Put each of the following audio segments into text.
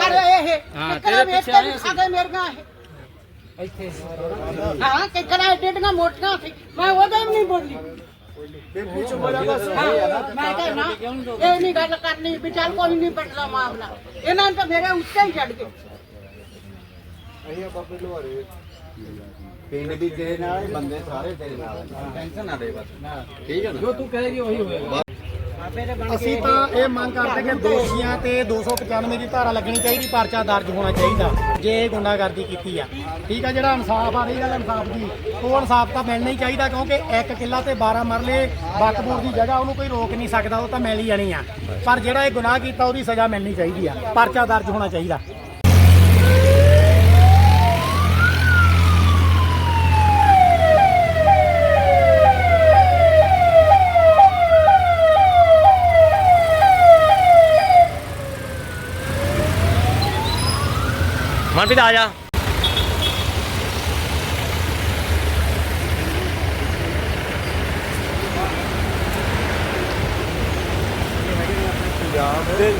ਇਹ। ਵੇਚ ਕੇ ਖਾ ਮੇਰੀਆਂ ਇਹ। ਇੱਥੇ। ਹਾਂ ਕਿਹੜਾ ਡੇਡੀਆਂ ਮੋਟੀਆਂ ਸੀ। ਮੈਂ ਉਹਦੇ ਵੀ ਨਹੀਂ ਬੋਲੀ। ਹਾਂ, ਮੈਂ ਕਿਹਾ ਨਾ ਇਹ ਨਹੀਂ ਗੱਲ ਕਰਨੀ ਵੀ ਚੱਲ ਕੋਈ ਨਹੀਂ ਪਟਲਾ ਮਾਮਲਾ। ਇਹਨਾਂ ਨੇ ਤਾਂ ਮੇਰੇ ਉੱਤੇ ਹੀ ਚੜ ਗਏ। ਪਿੰਡ ਵੀ ਤੇਰੇ ਨਾਲ ਹੀ, ਬੰਦੇ ਸਾਰੇ ਤੇਰੇ ਨਾਲ ਟੈਨਸ਼ਨ ਨਾ ਦੇ ਬਸ। ਠੀਕ ਹੈ ਨਾ? ਜੋ ਤੂੰ ਕਹੇਗੀ ਉਹੀ ਹੋਏਗਾ ਅਸੀਂ ਤਾਂ ਇਹ ਮੰਗ ਕਰਦੇ ਕਿ ਦੋਸ਼ੀਆਂ ਤੇ 295 ਦੀ ਧਾਰਾ ਲੱਗਣੀ ਚਾਹੀਦੀ, ਪਰਚਾ ਦਰਜ ਹੋਣਾ ਚਾਹੀਦਾ, ਜੇ ਇਹ ਗੁੰਡਾਗਰਦੀ ਕੀਤੀ ਆ। ਠੀਕ ਆ, ਜਿਹੜਾ ਇਨਸਾਫ ਆ ਰਹੀ ਗੱਲ ਇਨਸਾਫ ਦੀ। ਉਹ ਇਨਸਾਫ ਤਾਂ ਮਿਲਣਾ ਹੀ ਚਾਹੀਦਾ, ਕਿਉਂਕਿ ਇੱਕ ਕਿੱਲਾ ਤੇ 12 ਮਰਲੇ ਵਕਬੋਰ ਦੀ ਜਗ੍ਹਾ ਉਹਨੂੰ ਕੋਈ ਰੋਕ ਨਹੀਂ ਸਕਦਾ, ਉਹ ਤਾਂ ਮਿਲ ਹੀ ਜਾਣੀ ਆ। ਪਰ ਜਿਹੜਾ ਇਹ ਗੁਨਾਹ ਕੀਤਾ, ਉਹਦੀ ਸਜ਼ਾ ਮਿਲਣੀ ਚਾਹੀਦੀ ਆ, ਪਰਚਾ ਦਰਜ ਹੋਣਾ ਚਾਹੀਦਾ। ਮਨਪ੍ਰੀਤ ਆ ਜਾ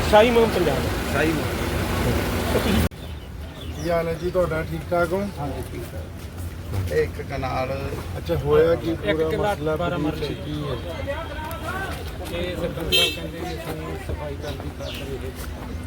ਸ਼ਾਹੀ ਮੁਹੰਮ ਪੰਜਾਬ। ਸਹੀ ਕੀ ਹਾਲ ਹੈ ਜੀ ਤੁਹਾਡਾ? ਠੀਕ ਠਾਕ ਹੋ? ਇੱਕ ਕਨਾਲ। ਅੱਛਾ ਹੋਇਆ ਕੀ ਪੂਰਾ? ਕਿੱਲਾ ਮਸਲਾ ਬਾਰਾਂ ਪੁਲਿਸ ਮਰਲੇ। ਚ ਕੀ ਹੈ। ਇਹ ਸਰਪੰਚ ਸਾਹਿਬ ਕਹਿੰਦੇ ਵੀ ਸਾਨੂੰ ਸਫ਼ਾਈ ਕਰਦੀ ਖਾਤਰ ਇਹ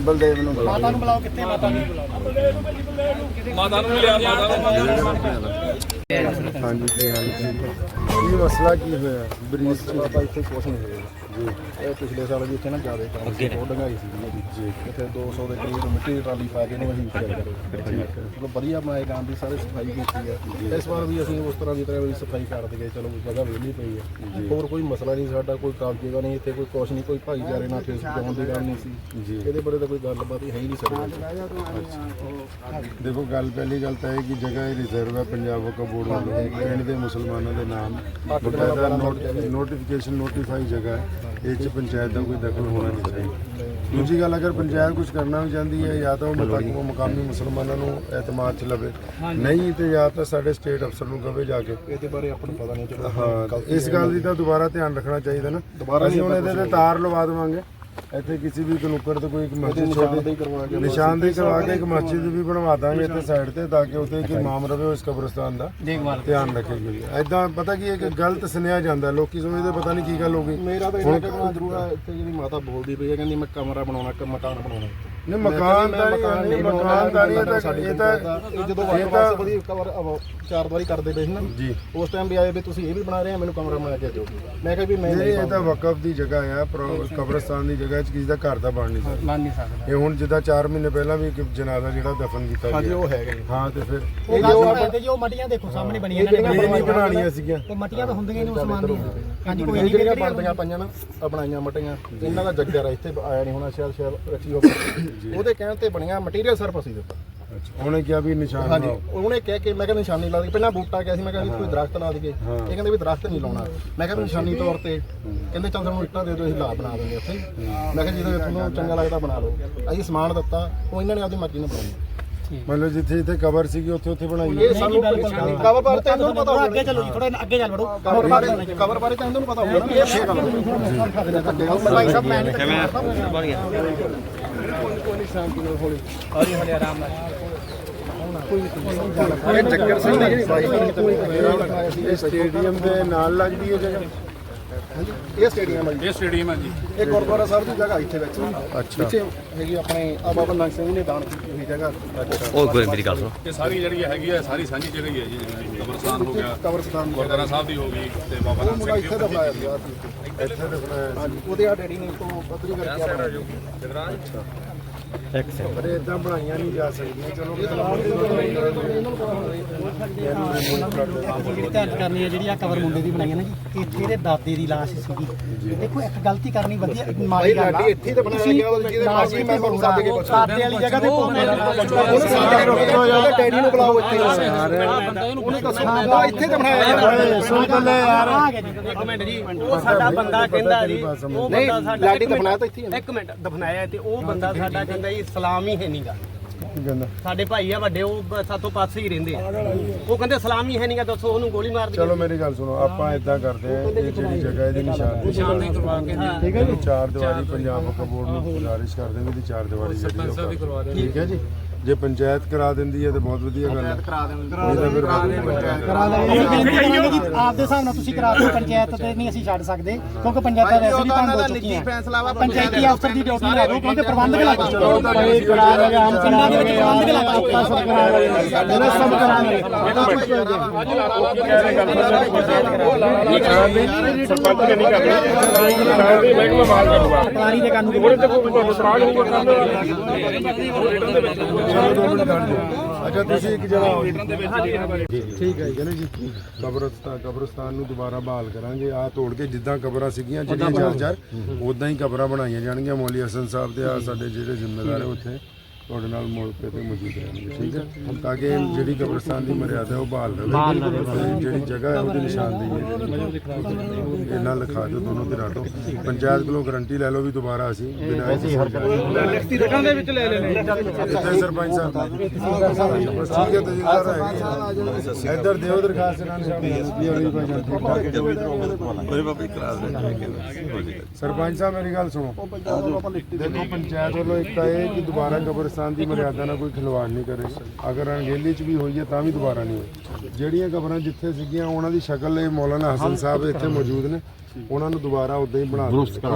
ਬਲਦੇਵ ਨੂੰ ਮਾਤਾ ਨੂੰ ਬੁਲਾਓ ਕਿੱਥੇ ਮਾਤਾ ਨੂੰ ਹਾਂਜੀ ਕੀ ਹਾਲ ਹੈ ਕੀ ਮਸਲਾ ਕੀ ਹੋਇਆ? ਬਰੀਜ਼ ਚ? ਆਪਾਂ ਇੱਥੇ ਕੁਛ ਨਹੀਂ ਹੋਇਆ। ਜੀ। ਇਹ ਪਿਛਲੇ ਸਾਲ ਵੀ ਇੱਥੇ ਨਾ ਜ਼ਿਆਦਾ ਕੰਮ ਸੀ ਬਹੁਤ ਡੰਗਾਈ ਸੀ ਜੀ ਜੀ। ਇੱਥੇ 200 ਦੇ ਕਰੀਬ ਮਿੱਟੀ ਦੀ ਟਰਾਲੀ ਪਾ ਕੇ ਇਹਨੂੰ ਅਸੀਂ ਤਿਆਰ ਕਰੇ ਚਲੋ ਵਧੀਆ ਬਣਾਏ ਕੰਮ ਦੀ ਸਾਰੇ ਸਫ਼ਾਈ ਕੀਤੀ ਹੈ। ਇਸ ਵਾਰ ਵੀ ਅਸੀਂ ਉਸ ਤਰ੍ਹਾਂ ਦੀ ਤਰ੍ਹਾਂ ਵੀ ਸਫ਼ਾਈ ਕਰ ਦਈਏ ਚਲੋ ਜਗ੍ਹਾ ਵਿਹਲੀ ਪਈ ਹੈ। ਹੋਰ ਕੋਈ ਮਸਲਾ ਨਹੀਂ ਸਾਡਾ ਕੋਈ ਕਬਜ਼ੇ ਦਾ ਨਹੀਂ ਇੱਥੇ ਕੋਈ ਕੁਛ ਨਹੀਂ ਕੋਈ ਭਾਈਚਾਰੇ ਨਾਲ ਠੇਸ ਪਹੁੰਚਾਉਣ ਦੀ ਗੱਲ ਨਹੀਂ ਸੀ। ਜੀ। ਇਹਦੇ ਬਾਰੇ ਤਾਂ ਕੋਈ ਗੱਲਬਾਤ ਹੀ ਹੈ ਹੀ ਨਹੀਂ ਸਾਡੀ ਦੇਖੋ ਗੱਲ ਪਹਿਲੀ ਗੱਲ ਤਾਂ ਇਹ ਕਿ ਜਗ੍ਹਾ ਇਹ ਰਿਜ਼ਰਵ ਹੈ ਪੰਜਾਬ ਵਕਫ ਬੋਰਡ ਵੱਲੋਂ। ਪਿੰਡ ਦੇ ਮੁਸਲਮਾਨਾਂ ਦੇ ਨਾਮ। ਬਕਾਇਦਾ ਨੋਟੀਫਿਕੇਸ਼ਨ ਨੋਟੀਫਾਈ ਜਗ੍ਹਾ ਹੈ। ਇਹ ਚ ਪੰਚਾਇਤ ਦਾ ਕੋਈ ਦਖਲ ਹੋਣਾ ਨਹੀਂ ਚਾਹੀਦਾ। ਦੂਜੀ ਗੱਲ ਅਗਰ ਪੰਚਾਇਤ ਕੁਝ ਕਰਨਾ ਵੀ ਚਾਹੁੰਦੀ ਹੈ ਜਾਂ ਤਾਂ ਉਹ ਮਤਲਬ ਉਹ ਮੁਕਾਮੀ ਮੁਸਲਮਾਨਾਂ ਨੂੰ ਐਤਮਾਦ ਚ ਲਵੇ। ਨਹੀਂ ਤੇ ਜਾਂ ਤਾਂ ਸਾਡੇ ਸਟੇਟ ਅਫਸਰ ਨੂੰ ਕਵੇ ਜਾ ਕੇ। ਇਹਦੇ ਬਾਰੇ ਆਪਾਂ ਨੂੰ ਪਤਾ ਨਹੀਂ ਚਲੋ। ਹਾਂ ਇਸ ਗੱਲ ਦੀ ਤਾਂ ਦੁਬਾਰਾ ਧਿਆਨ ਰੱਖਣਾ ਚਾਹੀਦਾ ਨਾ। ਅਸੀਂ ਹੁਣ ਇਹਦੇ ਤੇ ਤਾਰ ਲਵਾ ਦੇਵਾਂਗੇ। ਇੱਥੇ ਕਿਸੇ ਵੀ ਕਨੁੱਕਰ ਤੇ ਕੋਈ ਇੱਕ ਮਸਜਿਦ ਛੋਟੀ ਨਿਸ਼ਾਨਦੇਹੀ ਕਰਵਾ ਕੇ ਇੱਕ ਮਸਜਿਦ ਵੀ ਬਣਵਾ ਦਾਂਗੇ ਇੱਥੇ ਸਾਈਡ ਤੇ ਤਾਂ ਕਿ ਉੱਥੇ ਕੋਈ ਇਮਾਮ ਰਵੇ ਉਸ ਕਬਰਸਤਾਨ ਦਾ। ਧਿਆਨ ਰੱਖੇਗੀ ਐਦਾਂ ਪਤਾ ਕੀ ਹੈ ਕਿ ਗਲਤ ਸੁਨੇਹਾ ਜਾਂਦਾ ਲੋਕੀ ਸਮਝਦੇ ਪਤਾ ਨਹੀਂ ਕੀ ਗੱਲ ਹੋ ਗਈ। ਮੇਰਾ ਤਾਂ ਇਹਨਾਂ ਕਹਿਣਾ ਜ਼ਰੂਰ ਹੈ ਇੱਥੇ ਜਿਹੜੀ ਮਾਤਾ ਬੋਲਦੀ ਪਈ ਹੈ ਕਹਿੰਦੀ ਮੈਂ ਕਮਰਾ ਬਣਾਉਣਾ ਮਕਾਨ ਬਣਾਉਣਾ। ਨਹੀਂ ਮਕਾਨ ਦਾ ਨਹੀਂ ਮਕਾਨ ਦਾ ਨਹੀਂ ਇਹ ਤਾਂ ਇਹ ਤਾਂ ਜਦੋਂ ਵਾਟਰ ਤਾਂ- ਵਾਸ ਵਧੀਆ ਕਵਰ ਚਾਰ ਦੀਵਾਰੀ ਕਰਦੇ ਪਏ ਸੀ ਨਾ ਜੀ। ਉਸ ਟਾਈਮ ਵੀ ਆਏ ਵੀ ਤੁਸੀਂ ਇਹ ਵੀ ਬਣਾ ਰਹੇ ਆ ਮੈਨੂੰ ਕਮਰਾ ਬਣਾ ਕੇ ਦਿਓ ਮੈਂ ਕਿਹਾ ਵੀ ਮੈਂ ਨਹੀਂ ਇਹ ਤਾਂ ਵਕਫ ਦੀ ਜਗ੍ਹਾ ਆ ਕਬਰਸਤਾਨ ਦੀ ਜਗ੍ਹਾ 'ਚ ਕਿਸੇ ਦਾ ਘਰ ਦਾ ਬਣ ਨਹੀਂ ਸਕਦਾ। ਮੰਨ ਨਹੀਂ ਸਕਦਾ। ਇਹ ਹੁਣ ਜਿੱਦਾਂ 4 ਮਹੀਨੇ ਪਹਿਲਾਂ ਵੀ ਇੱਕ ਜਨਾਜ਼ਾ ਜਿਹੜਾ ਦਫਨ ਕੀਤਾ ਹਾਂਜੀ ਗਿਆ ਉਹ ਹੈਗਾ ਜੀ। ਹਾਂ ਤੇ ਫਿਰ ਉਹ ਗੱਲ ਤੇ ਜੀ ਉਹ ਮਟੀਆਂ ਦੇਖੋ ਸਾਹਮਣੇ ਬਣੀਆਂ ਇਹਨਾਂ ਇਹ ਨਹੀਂ ਨੇ ਬਣਾਉਣੀਆਂ ਸੀਗੀਆਂ। ਉਹ ਮਟੀਆਂ ਤਾਂ ਹੁੰਦੀਆਂ ਨਹੀਂ ਉਸਮਾਨ ਦੀਆਂ। ਹਾਂਜੀ ਕੋਈ ਨਹੀਂ ਜਿਹੜੀਆਂ ਬਣਦੀਆਂ ਪਈਆਂ ਨਾ ਬਣਾਈਆਂ ਮਟੀਆਂ ਇਹਨਾਂ ਦਾ ਜੱਜਰ ਆ ਇੱਥੇ ਆਇਆ ਨਹੀਂ ਹੋਣਾ ਸ਼ਾਇਦ ਸ਼ਾਇਦ ਰੱਖੀ ਹੋਵੇ ਉਹਦੇ ਕਹਿਣ ਤੇ ਬਣੀਆਂ ਮਟੀਰੀਅਲ ਸਿਰਫ ਅਸੀਂ ਦਿੱਤਾ ਉਹਨੇ ਕਿਹਾ ਵੀ ਨਿਸ਼ਾਨ ਹਾਂਜੀ ਲਾਓ ਉਹਨੇ ਕਹਿ ਕੇ ਮੈਂ ਕਿਹਾ ਨਿਸ਼ਾਨੀ ਲਾ ਦੇ ਪਹਿਲਾਂ ਬੂਟਾ ਗਿਆ ਸੀ ਮੈਂ ਕਿਹਾ ਵੀ ਕੋਈ ਦਰਖਤ ਲਾ ਦਈਏ। ਇਹ ਕਹਿੰਦੇ ਵੀ ਦਰਖਤ ਨਹੀਂ ਲਾਉਣਾ। ਮੈਂ ਕਿਹਾ ਵੀ ਨਿਸ਼ਾਨੀ ਤੌਰ ਤੇ। ਕਹਿੰਦੇ ਚੱਲ ਸਾਨੂੰ ਇੱਟਾਂ ਦੇ ਦਿਓ ਅਸੀਂ ਲਾ ਬਣਾ ਦਿੰਦੇ ਉੱਥੇ। ਮੈਂ ਕਿਹਾ ਜਦੋਂ ਤੁਹਾਨੂੰ ਚੰਗਾ ਲੱਗਦਾ ਬਣਾ ਲਓ। ਅਸੀਂ ਸਮਾਨ ਦਿੱਤਾ ਉਹ ਇਹਨਾਂ ਨੇ ਆਪਦੀ ਮਰਜ਼ੀ ਨਾਲ ਬਣਾਈ ਮਤਲਬ ਜਿੱਥੇ ਜਿੱਥੇ ਕਬਰ ਸੀਗੀ ਉੱਥੇ ਉੱਥੇ ਬਣਾਈ। ਇਹ ਸਾਨੂੰ ਕਵਰ ਬਾਰੇ ਤਾਂ ਇਹਨਾਂ ਨੂੰ ਪਤਾ ਅੱਗੇ ਚੱਲੋ ਜੀ ਥੋੜਾ ਅੱਗੇ ਚੱਲ ਵੜੋ। ਕਵਰ ਬਾਰੇ ਕਵਰ ਬਾਰੇ ਤਾਂ ਇਹਨਾਂ ਨੂੰ ਪਤਾ ਹੋਣਾ। ਇਹ ਗੱਲ ਭਾਈ ਸਾਹਿਬ ਮੈਂ ਨਹੀਂ ਇਹ ਸਿੰਘ ਦੀ ਜਿਹੜੀ ਬਾਈਕ ਇਹ ਸਟੇਡੀਅਮ ਦੇ ਨਾਲ ਲੱਗਦੀ ਹੈ ਜਗ੍ਹਾ? ਇਹ ਸਟੇਡੀਅਮ ਹੈ ਜੀ। ਇਹ ਸਟੇਡੀਅਮ ਹੈ ਜੀ। ਇਹ ਗੁਰਦੁਆਰਾ ਸਾਹਿਬ ਦੀ ਜਗ੍ਹਾ ਇੱਥੇ ਵਿੱਚ। ਅੱਛਾ। ਪਿੱਛੇ ਹੈਗੀ ਆਪਣੇ ਆ ਬਾਬਾ ਨਾਨਕ ਸਿੰਘ ਨੇ ਦਾਨ ਕੀਤੀ ਹੋਈ ਜਗ੍ਹਾ। ਉਹ ਕੋਈ ਮੇਰੀ ਗੱਲ ਸੁਣੋ। ਇਹ ਸਾਰੀ ਜਿਹੜੀ ਹੈਗੀ ਹੈ ਸਾਰੀ ਸਾਂਝੀ ਜਗ੍ਹਾ ਹੀ ਹੈ ਜੀ ਕਬਰਸਤਾਨ ਹੋ ਗਿਆ ਕਬਰਸਤਾਨ ਗੁਰਦੁਆਰਾ ਸਾਹਿਬ ਦੀ ਹੋ ਗਈ ਤੇ ਬਾਬਾ ਮੁੰਡਾ ਸਿੰਘ ਇੱਥੇ ਦੀ ਦਾ ਬਣਾਇਆ ਸੀ। ਇੱਥੇ ਦਫਨਾਇਆ ਹਾਂਜੀ ਉਹਦੇ ਆ ਡੈਡੀ ਨੇ ਤੋਂ ਪੱਧਰੀ ਕਰਕੇ ਆ ਬਣਾਇਆ ਪਰ ਇਦਾਂ ਬਣਾਈਆਂ ਨਹੀਂ ਜਾ ਸਕਦੀਆਂ। ਚਲੋ ਧਿਆਨ ਕਰਨੀ ਹੈ ਜਿਹੜੀ ਆ ਕਵਰ ਮੁੰਡੇ ਦੀ ਬਣਾਈ ਹੈ ਨਾ ਜੀ ਇੱਥੇ ਇਹਦੇ ਦਾਦੇ ਦੀ ਲਾਸ਼ ਸੀਗੀ। ਦੇਖੋ ਇੱਕ ਗਲਤੀ ਕਰਨੀ ਵਧੀਆ ਮਾੜੀ ਗੱਲ ਆ। ਇੱਥੇ ਤਾਂ ਬਣਾਇਆ ਗਿਆ ਜਿਹਦੇ ਮਰਜ਼ੀ ਮੈਂਬਰ ਨੂੰ ਸੱਦ ਕੇ ਪੁੱਛ ਲਓ। ਦਾਦੇ ਵਾਲੀ ਜਗ੍ਹਾ ਤੇ ਦਾ ਨਾਮ ਉਹਨੂੰ ਸੱਦ ਰੋਕੋ ਉਹਦੇ ਡੈਡੀ ਨੂੰ ਬੁਲਾਓ ਇੱਥੇ। ਉਹਨੇ ਦੱਸੋ ਉਹ ਇੱਥੇ ਤਾਂ ਬਣਾਇਆ ਗਿਆ। ਸੁਣ ਬੱਲੇ ਯਾਰ ਇੱਕ ਮਿੰਟ ਜੀ ਉਹ ਸਾਡਾ ਬੰਦਾ ਕਹਿੰਦਾ ਜੀ ਉਹ ਬੰਦਾ ਸਾਡਾ ਲਾਡੀ ਤਾਂ ਬਣਾਇਆ ਤਾਂ ਇੱਥੇ ਹੀ ਹੈ ਨਾ। ਇੱਕ ਮਿੰਟ ਦਫਨਾਇਆ ਤੇ ਉਹ ਬੰਦਾ ਸਾਡਾ ਕਹਿੰਦਾ ਜੀ ਇਸਲਾਮ ਹੀ ਹੈ ਨਹੀਂਗਾ ਸਾਡੇ ਭਾਈ ਆ ਵੱਡੇ ਉਹ ਸਾਥੋਂ ਪਾਸੇ ਹੀ ਰਹਿੰਦੇ ਆ। ਉਹ ਕਹਿੰਦੇ ਸਲਾਮੀ ਹੈ ਨਹੀਂਗਾ ਦੱਸੋ ਉਹਨੂੰ ਗੋਲੀ ਮਾਰ ਚਲੋ ਮੇਰੀ ਗੱਲ ਸੁਣੋ ਆਪਾਂ ਇਦਾਂ ਕਰਦੇ ਆ ਇਹ ਜਿਹੜੀ ਜਗ੍ਹਾ ਇਹਦੀ ਨਿਸ਼ਾਨਦੇਹੀ ਨਿਸ਼ਾਨਦੇਹੀ ਕਰਵਾ ਕੇ ਠੀਕ ਹੈ ਜੀ ਚਾਰ ਦੀਵਾਰੀ ਪੰਜਾਬ ਬੋਰਡ ਨੂੰ ਗੁਜ਼ਾਰਿਸ਼ ਕਰਦੇ ਵੀ ਇਹਦੀ ਚਾਰ ਦੀਵਾਰੀ ਜਿਹੜੀ ਠੀਕ ਹੈ ਜੀ। ਜੇ ਪੰਚਾਇਤ ਕਰਾ ਦਿੰਦੀ ਹੈ ਤੇ ਬਹੁਤ ਵਧੀਆ ਗੱਲ ਹੈ। ਕਰਾ ਨਹੀਂ ਤਾਂ ਪੰਚਾਇਤ ਕਰਾ ਅਸੀਂ ਬੇਨਤੀ ਕਰਾਂਗੇ ਕਿ ਆਪ ਦੇ ਹਿਸਾਬ ਨਾਲ ਤੁਸੀਂ ਕਰਾ ਦਿਓ ਪੰਚਾਇਤ ਤੇ ਨਹੀਂ ਅਸੀਂ ਛੱਡ ਸਕਦੇ ਕਿਉਂਕਿ ਪੰਚਾਇਤਾਂ ਵੈਸੇ ਵੀ ਭੰਗ ਹੋ ਚੁੱਕੀਆਂ। ਫੈਸਲਾ ਵਾ ਪੰਚਾਇਤੀ ਅਫਸਰ ਦੀ ਡਿਊਟੀ ਲਾ ਦਿਓ ਕਿਉਂਕਿ ਪ੍ਰਬੰਧਕ ਲੱਗ ਚੁੱਕੇ ਕਰਾ ਲਗੇ ਆਮ ਪਿੰਡਾਂ ਦੇ ਵਿੱਚ ਪ੍ਰਬੰਧਕ ਲੱਗ ਚੁੱਕੇ ਸਭ ਕਰਾ ਲਗੇ ਸਭ ਕਰਾ ਲਗੇ ਸਰਕਾਰੀ ਦੇ ਕਾਨੂੰਨ ਚਲੋ ਦੋ ਮਿੰਟ ਖੜ ਜਾਓ ਅੱਛਾ ਤੁਸੀਂ ਇੱਕ ਜਗ੍ਹਾ ਹੋ ਠੀਕ ਹੈ ਜੀ ਜੀ। ਕਬਰਸਤਾਨ ਕਬਰਸਤਾਨ ਨੂੰ ਦੁਬਾਰਾ ਬਹਾਲ ਕਰਾਂਗੇ। ਆ ਤੋੜ ਕੇ ਜਿੱਦਾਂ ਕਬਰਾਂ ਸੀਗੀਆਂ ਜਿਹੜੀਆਂ ਚਾਰ ਚਾਰ ਉਦਾਂ ਹੀ ਕਬਰਾਂ ਬਣਾਈਆਂ ਜਾਣਗੀਆਂ। ਮੌਲੀ ਹਸਨ ਸਾਹਿਬ ਤੇ ਆ ਸਾਡੇ ਜਿਹੜੇ ਜ਼ਿੰਮੇਦਾਰ ਉੱਥੇ। ਤੁਹਾਡੇ ਨਾਲ ਮੌਕੇ ਤੇ ਮੌਜੂਦ ਰਹਿਣਗੇ ਠੀਕ ਹੈ? ਤਾਂ ਕਿ ਜਿਹੜੀ ਕਬਰਸਤਾਨ ਦੀ ਮਰਿਆਦਾ ਹੈ ਉਹ ਬਹਾਲ ਰਹੇ ਤੇ ਜਿਹੜੀ ਜਗ੍ਹਾ ਹੈ ਉਹਦੀ ਨਿਸ਼ਾਨਦੇਹੀ ਹੈ। ਇਹਨਾਂ ਲਿਖਾ ਦਿਓ ਦੋਨੋਂ ਧਿਰਾਂ ਤੋਂ। ਪੰਚਾਇਤ ਕੋਲੋਂ ਗਰੰਟੀ ਲੈ ਲਓ ਵੀ ਦੁਬਾਰਾ ਅਸੀਂ ਬਿਨਾਂ ਐਸੀ ਹਰਕਤ ਰਿਟਰਨ ਦੇ ਵਿੱਚ ਲੈ ਲੈਣੇ ਇੱਥੇ ਸਰਪੰਚ ਸਾਹਿਬ। ਬਸ ਠੀਕ ਹੈ ਤਹਿਸੀਲਦਾਰ ਹੈ ਇੱਧਰ ਦਿਓ ਦਰਖਾਸਤ ਇਹਨਾਂ ਨੂੰ। ਵੀ ਅਗਲੀ ਭਾਈ ਠੀਕ ਠਾਕ ਹੈ। ਉਹਦੇ ਬਾਬਾ ਕਰਾ ਦੇ ਸਰਪੰਚ ਸਾਹਿਬ ਮੇਰੀ ਗੱਲ ਸੁਣੋ। ਦੇਖੋ ਪੰਚਾਇਤ ਵੱਲੋਂ ਇੱਕ ਤਾਂ ਇਹ ਕਿ ਦੁਬਾਰਾ ਕਬਰਸਤਾਨ ਦੀ ਮਰਿਆਦਾ ਨਾਲ ਕੋਈ ਖਿਲਵਾੜ ਨਹੀਂ ਕਰੇ ਅਗਰ ਅਣਗਹਿਲੀ ਚ ਵੀ ਹੋਈ ਹੈ ਤਾਂ ਵੀ ਦੁਬਾਰਾ ਨਹੀਂ ਹੋਈ। ਜਿਹੜੀਆਂ ਕਬਰਾਂ ਜਿੱਥੇ ਸੀਗੀਆਂ ਉਹਨਾਂ ਦੀ ਸ਼ਕਲ ਇਹ ਮੌਲਾਨਾ ਹਸਨ ਸਾਹਿਬ ਇੱਥੇ ਮੌਜੂਦ ਨੇ। ਉਹਨਾਂ ਨੂੰ ਦੁਬਾਰਾ ਉਦਾਂ ਹੀ ਬਣਾ ਦਿੱਤਾ।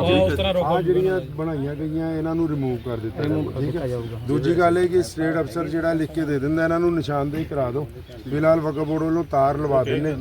ਆ ਜਿਹੜੀਆਂ ਬਣਾਈਆਂ ਗਈਆਂ ਇਹਨਾਂ ਨੂੰ ਰਿਮੂਵ ਕਰ ਦਿੱਤਾ ਜਾਊਗਾ, ਠੀਕ ਹੈ। ਦੂਜੀ ਗੱਲ ਇਹ ਕਿ ਸਟੇਟ ਅਫਸਰ ਜਿਹੜਾ ਲਿਖ ਕੇ ਦੇ ਦਿੰਦਾ ਇਹਨਾਂ ਨੂੰ ਨਿਸ਼ਾਨਦੇਹੀ ਕਰਾ ਦਿਓ। ਫਿਲਹਾਲ ਵਕਫ ਬੋਰਡ ਵੱਲੋਂ ਤਾਰ ਲਵਾ ਦਿੰਨੇ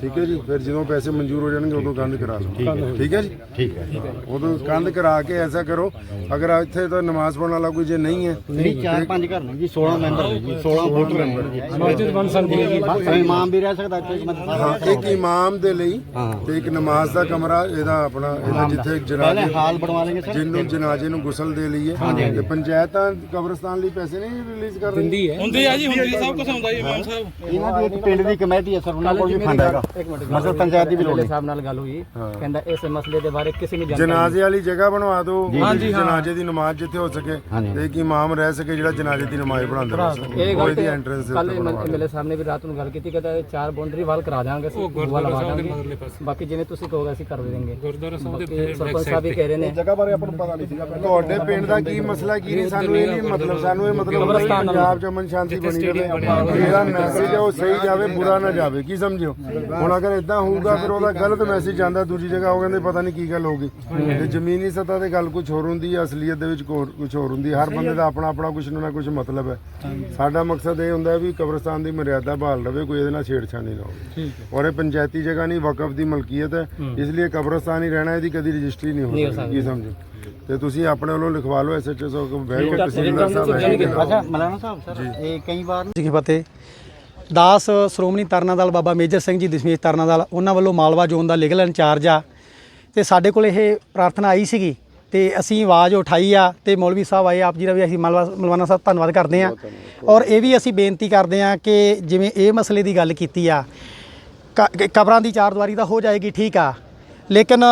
ਠੀਕ ਹੈ ਜੀ। ਫਿਰ ਜਦੋਂ ਪੈਸੇ ਮਨਜ਼ੂਰ ਹੋ ਜਾਣਗੇ ਉਦੋਂ ਕੰਧ ਕਰਾ ਲਓ ਠੀਕ ਹੈ। ਜੀ? ਠੀਕ ਹੈ। ਉਦੋਂ ਕੰਧ ਕਰਾ ਕੇ ਐਸਾ ਕਰੋ ਅਗਰ ਇੱਥੇ ਤਾਂ ਨਮਾਜ਼ ਪੜਨ ਵਾਲਾ ਕੋਈ ਜੇ ਨਹੀਂ ਹੈ ਨਹੀਂ ਚਾਰ ਪੰਜ ਘਰ ਨੇ ਜੀ 16 ਮੈਂਬਰ ਨੇ ਜੀ 16 ਵੋਟ ਮੈਂਬਰ। ਜੀ। ਮਸਜਿਦ ਬਣ ਸਕਦੀ ਹੈ ਜੀ। ਇਮਾਮ ਵੀ ਰਹਿ ਸਕਦਾ ਇੱਥੇ ਇੱਕ ਇਮਾਮ ਦੇ ਲਈ ਤੇ ਇੱਕ ਨਮਾਜ਼ ਦਾ ਕਮਰਾ ਇਹਦਾ ਆਪਣਾ ਇਹਦਾ ਜਿੱਥੇ ਜਨਾਜ਼ੇ ਹਾਲ ਬਣਵਾ ਲੈਂਗੇ ਸਰ। ਜਿਹਨੂੰ ਜਨਾਜ਼ੇ ਨੂੰ ਗੁਸਲ ਦੇ ਲਈ ਹੈ ਤੇ ਪੰਚਾਇਤਾਂ ਕਬਰਸਤਾਨ ਲਈ ਪੈਸੇ ਨਹੀਂ ਰਿਲੀਜ਼ ਕਰ ਦਿੰਦੀ ਹੈ। ਹੁੰਦੀ ਆ ਜੀ ਹੁੰਦੀ ਸਭ ਕੁਝ ਹੁੰਦਾ ਜੀ ਇਮਾਮ ਸਾਹਿਬ। ਇਹਨਾਂ ਦੀ ਇੱਕ ਪਿੰਡ ਦੀ ਕਮੇਟੀ ਹੈ ਸਰ ਉਹਨਾਂ ਕੋਲ ਵੀ ਫੰਡ ਹੈਗਾ। ਮਤਲਬ ਪੰਚਾਇਤ ਦੀ ਵੀ ਲੋੜ ਨਹੀਂ। ਸਾਹਿਬ ਨਾਲ ਗੱਲ ਹੋਈ ਕਹਿੰਦਾ ਇਸ ਮਸਲੇ ਦੇ ਬਾਰੇ ਕਿਸੇ ਨੂੰ ਜਨਾਜ਼ੇ ਵਾਲੀ ਜਗ੍ਹਾ ਬਣਵਾ ਦਿਓ ਜਨਾਜ਼ੇ ਦੀ ਨਮਾਜ਼ ਜਿੱਥੇ ਹੋ ਸਕੇ। ਤੇ ਇੱਕ ਇਮਾਮ ਰਹਿ ਸਕੇ ਜਿਹੜਾ ਜਨਾਜ਼ੇ ਦੀ ਨਮਾਜ਼ ਪੜਾਉਂਦਾ ਰਹੇ ਉਹ ਇਹਦੀ ਐਂਟਰੈਂਸ ਦੇ ਕੱਲ ਸਾਹਿਬ ਨੇ ਵੀ ਰਾਤ ਨੂੰ ਗੱਲ ਕੀਤੀ ਕਹਿੰਦਾ ਚਾਰ ਬਾਉਂਡਰੀ ਵਾਲ ਕਰਾ ਦਿਆਂਗੇ ਅਸੀਂ ਲਵਾ ਦਾਂਗੇ ਬਾਕੀ ਜਿਵੇਂ ਤੁਸੀਂ ਕਹੋਗੇ ਅਸੀਂ ਕਰ ਦੇਵਾਂਗੇ ਗੁਰਦੁਆਰਾ ਸਾਹਿਬ ਦੇ ਸਰਪੰਚ ਸਾਹਿਬ ਵੀ ਕਹਿ ਰਹੇ ਨੇ। ਜਗ੍ਹਾ ਬਾਰੇ ਆਪਾਂ ਨੂੰ ਪਤਾ ਨਹੀਂ ਸੀਗਾ ਪਹਿਲਾਂ। ਤੁਹਾਡੇ ਪਿੰਡ ਦਾ ਕੀ ਮਸਲਾ ਕੀ ਨਹੀਂ? ਸਾਨੂੰ ਇਹ ਨਹੀਂ ਮਤਲਬ ਸਾਨੂੰ ਇਹ ਮਤਲਬ ਪੰਜਾਬ ਚ ਅਮਨ ਸ਼ਾਂਤੀ ਬਣੀ ਰਹੇ ਜਿਹੜਾ ਮੈਸੇਜ ਹੈ। ਉਹ ਸਹੀ ਜਾਵੇ ਬੁਰਾ ਨਾ ਜਾਵੇ। ਕੀ ਸਮਝਿਓ? ਹੁਣ ਅਗਰ ਇਦਾਂ ਹੋਊਗਾ ਫਿਰ ਉਹਦਾ ਗਲਤ ਮੈਸੇਜ ਜਾਂਦਾ ਦੂਜੀ ਜਗ੍ਹਾ ਉਹ ਕਹਿੰਦੇ ਪਤਾ ਨਹੀਂ ਕੀ ਗੱਲ ਹੋ ਗਈ। ਤੇ ਜ਼ਮੀਨੀ ਸਤਹ ਤੇ ਗੱਲ ਕੁਝ ਹੋਰ ਹੁੰਦੀ ਹੈ ਅਸਲੀਅਤ ਦੇ ਵਿੱਚ ਕੁਝ ਹੋਰ ਹੁੰਦੀ ਹੈ। ਹਰ ਬੰਦੇ ਦਾ ਆਪਣਾ ਆਪਣਾ ਕੁਝ ਨਾ ਕੁਝ ਮਤਲਬ ਹੈ। ਸਾਡਾ ਮਕਸਦ ਇਹ ਹੁੰਦਾ ਵੀ ਕਬਰਸਤਾਨ ਦੀ ਮਰਿਆਦਾ ਬਹਾਲ ਰਵੇ ਕੋਈ ਇਹਦੇ ਨਾਲ ਛੇੜਛਾਣੀ ਨਾ ਹੋਵੇ। ਔਰ ਇਹ ਪੰਚਾਇਤੀ ਜਗ੍ਹਾ ਨਹੀਂ ਵਕਫ ਦੀ ਮਲਕੀਅਤ ਹੈ। ਇਸ ਲਈ ਕਬਰਸਤਾਨ ਹੀ ਰਹਿਣਾ ਇਹਦੀ ਕਦੀ ਰਜਿਸਟਰੀ ਨਹੀਂ ਹੋ ਸਕਦੀ ਕੀ ਸਮਝੋ? ਤੇ ਤੁਸੀਂ ਆਪਣੇ ਵੱਲੋਂ ਲਿਖਵਾ ਲਓ ਐਸਐਚਓ ਸਾਹਿਬ ਬਹਿ ਕੇ ਤਹਿਸੀਲਦਾਰ ਸਾਹਿਬ ਬਹਿ ਕੇ ਅੱਛਾ ਮਲਾਨਾ ਸਾਹਿਬ ਸਰ ਇਹ ਕਈ ਵਾਰ ਜੀ ਕੀ ਫਤਿਹ। ਦਾਸ ਸ਼੍ਰੋਮਣੀ ਤਰਨਾ ਦਲ ਬਾਬਾ ਮੇਜਰ ਸਿੰਘ ਜੀ ਦਸ਼ਮੇਸ਼ ਤਰਨਾ ਦਲ ਉਹਨਾਂ ਵੱਲੋਂ ਮਾਲਵਾ ਜ਼ੋਨ ਦਾ ਲੀਗਲ ਇੰਚਾਰਜ ਆ। ਤੇ ਸਾਡੇ ਕੋਲ ਇਹ ਪ੍ਰਾਰਥਨਾ ਆਈ ਸੀਗੀ ਤੇ ਅਸੀਂ ਆਵਾਜ਼ ਉਠਾਈ ਆ ਤੇ ਮੌਲਵੀ ਸਾਹਿਬ ਆਏ ਆਪ ਜੀ ਦਾ ਵੀ ਅਸੀਂ ਮਲਵਾ ਮਲਵਾਨਾ ਸਾਹਿਬ ਧੰਨਵਾਦ ਕਰਦੇ ਆ। ਔਰ ਇਹ ਵੀ ਅਸੀਂ ਬੇਨਤੀ ਕਰਦੇ ਆ ਕਿ ਜਿਵੇਂ ਇਹ ਮਸਲੇ ਦੀ ਗੱਲ ਕੀਤੀ ਆ ਕ- ਕਬਰਾਂ ਦੀ ਚਾਰ ਦੀਵਾਰੀ ਤਾਂ ਹੋ ਜਾਏਗੀ ਠੀਕ ਆ। ਲੇਕਿਨ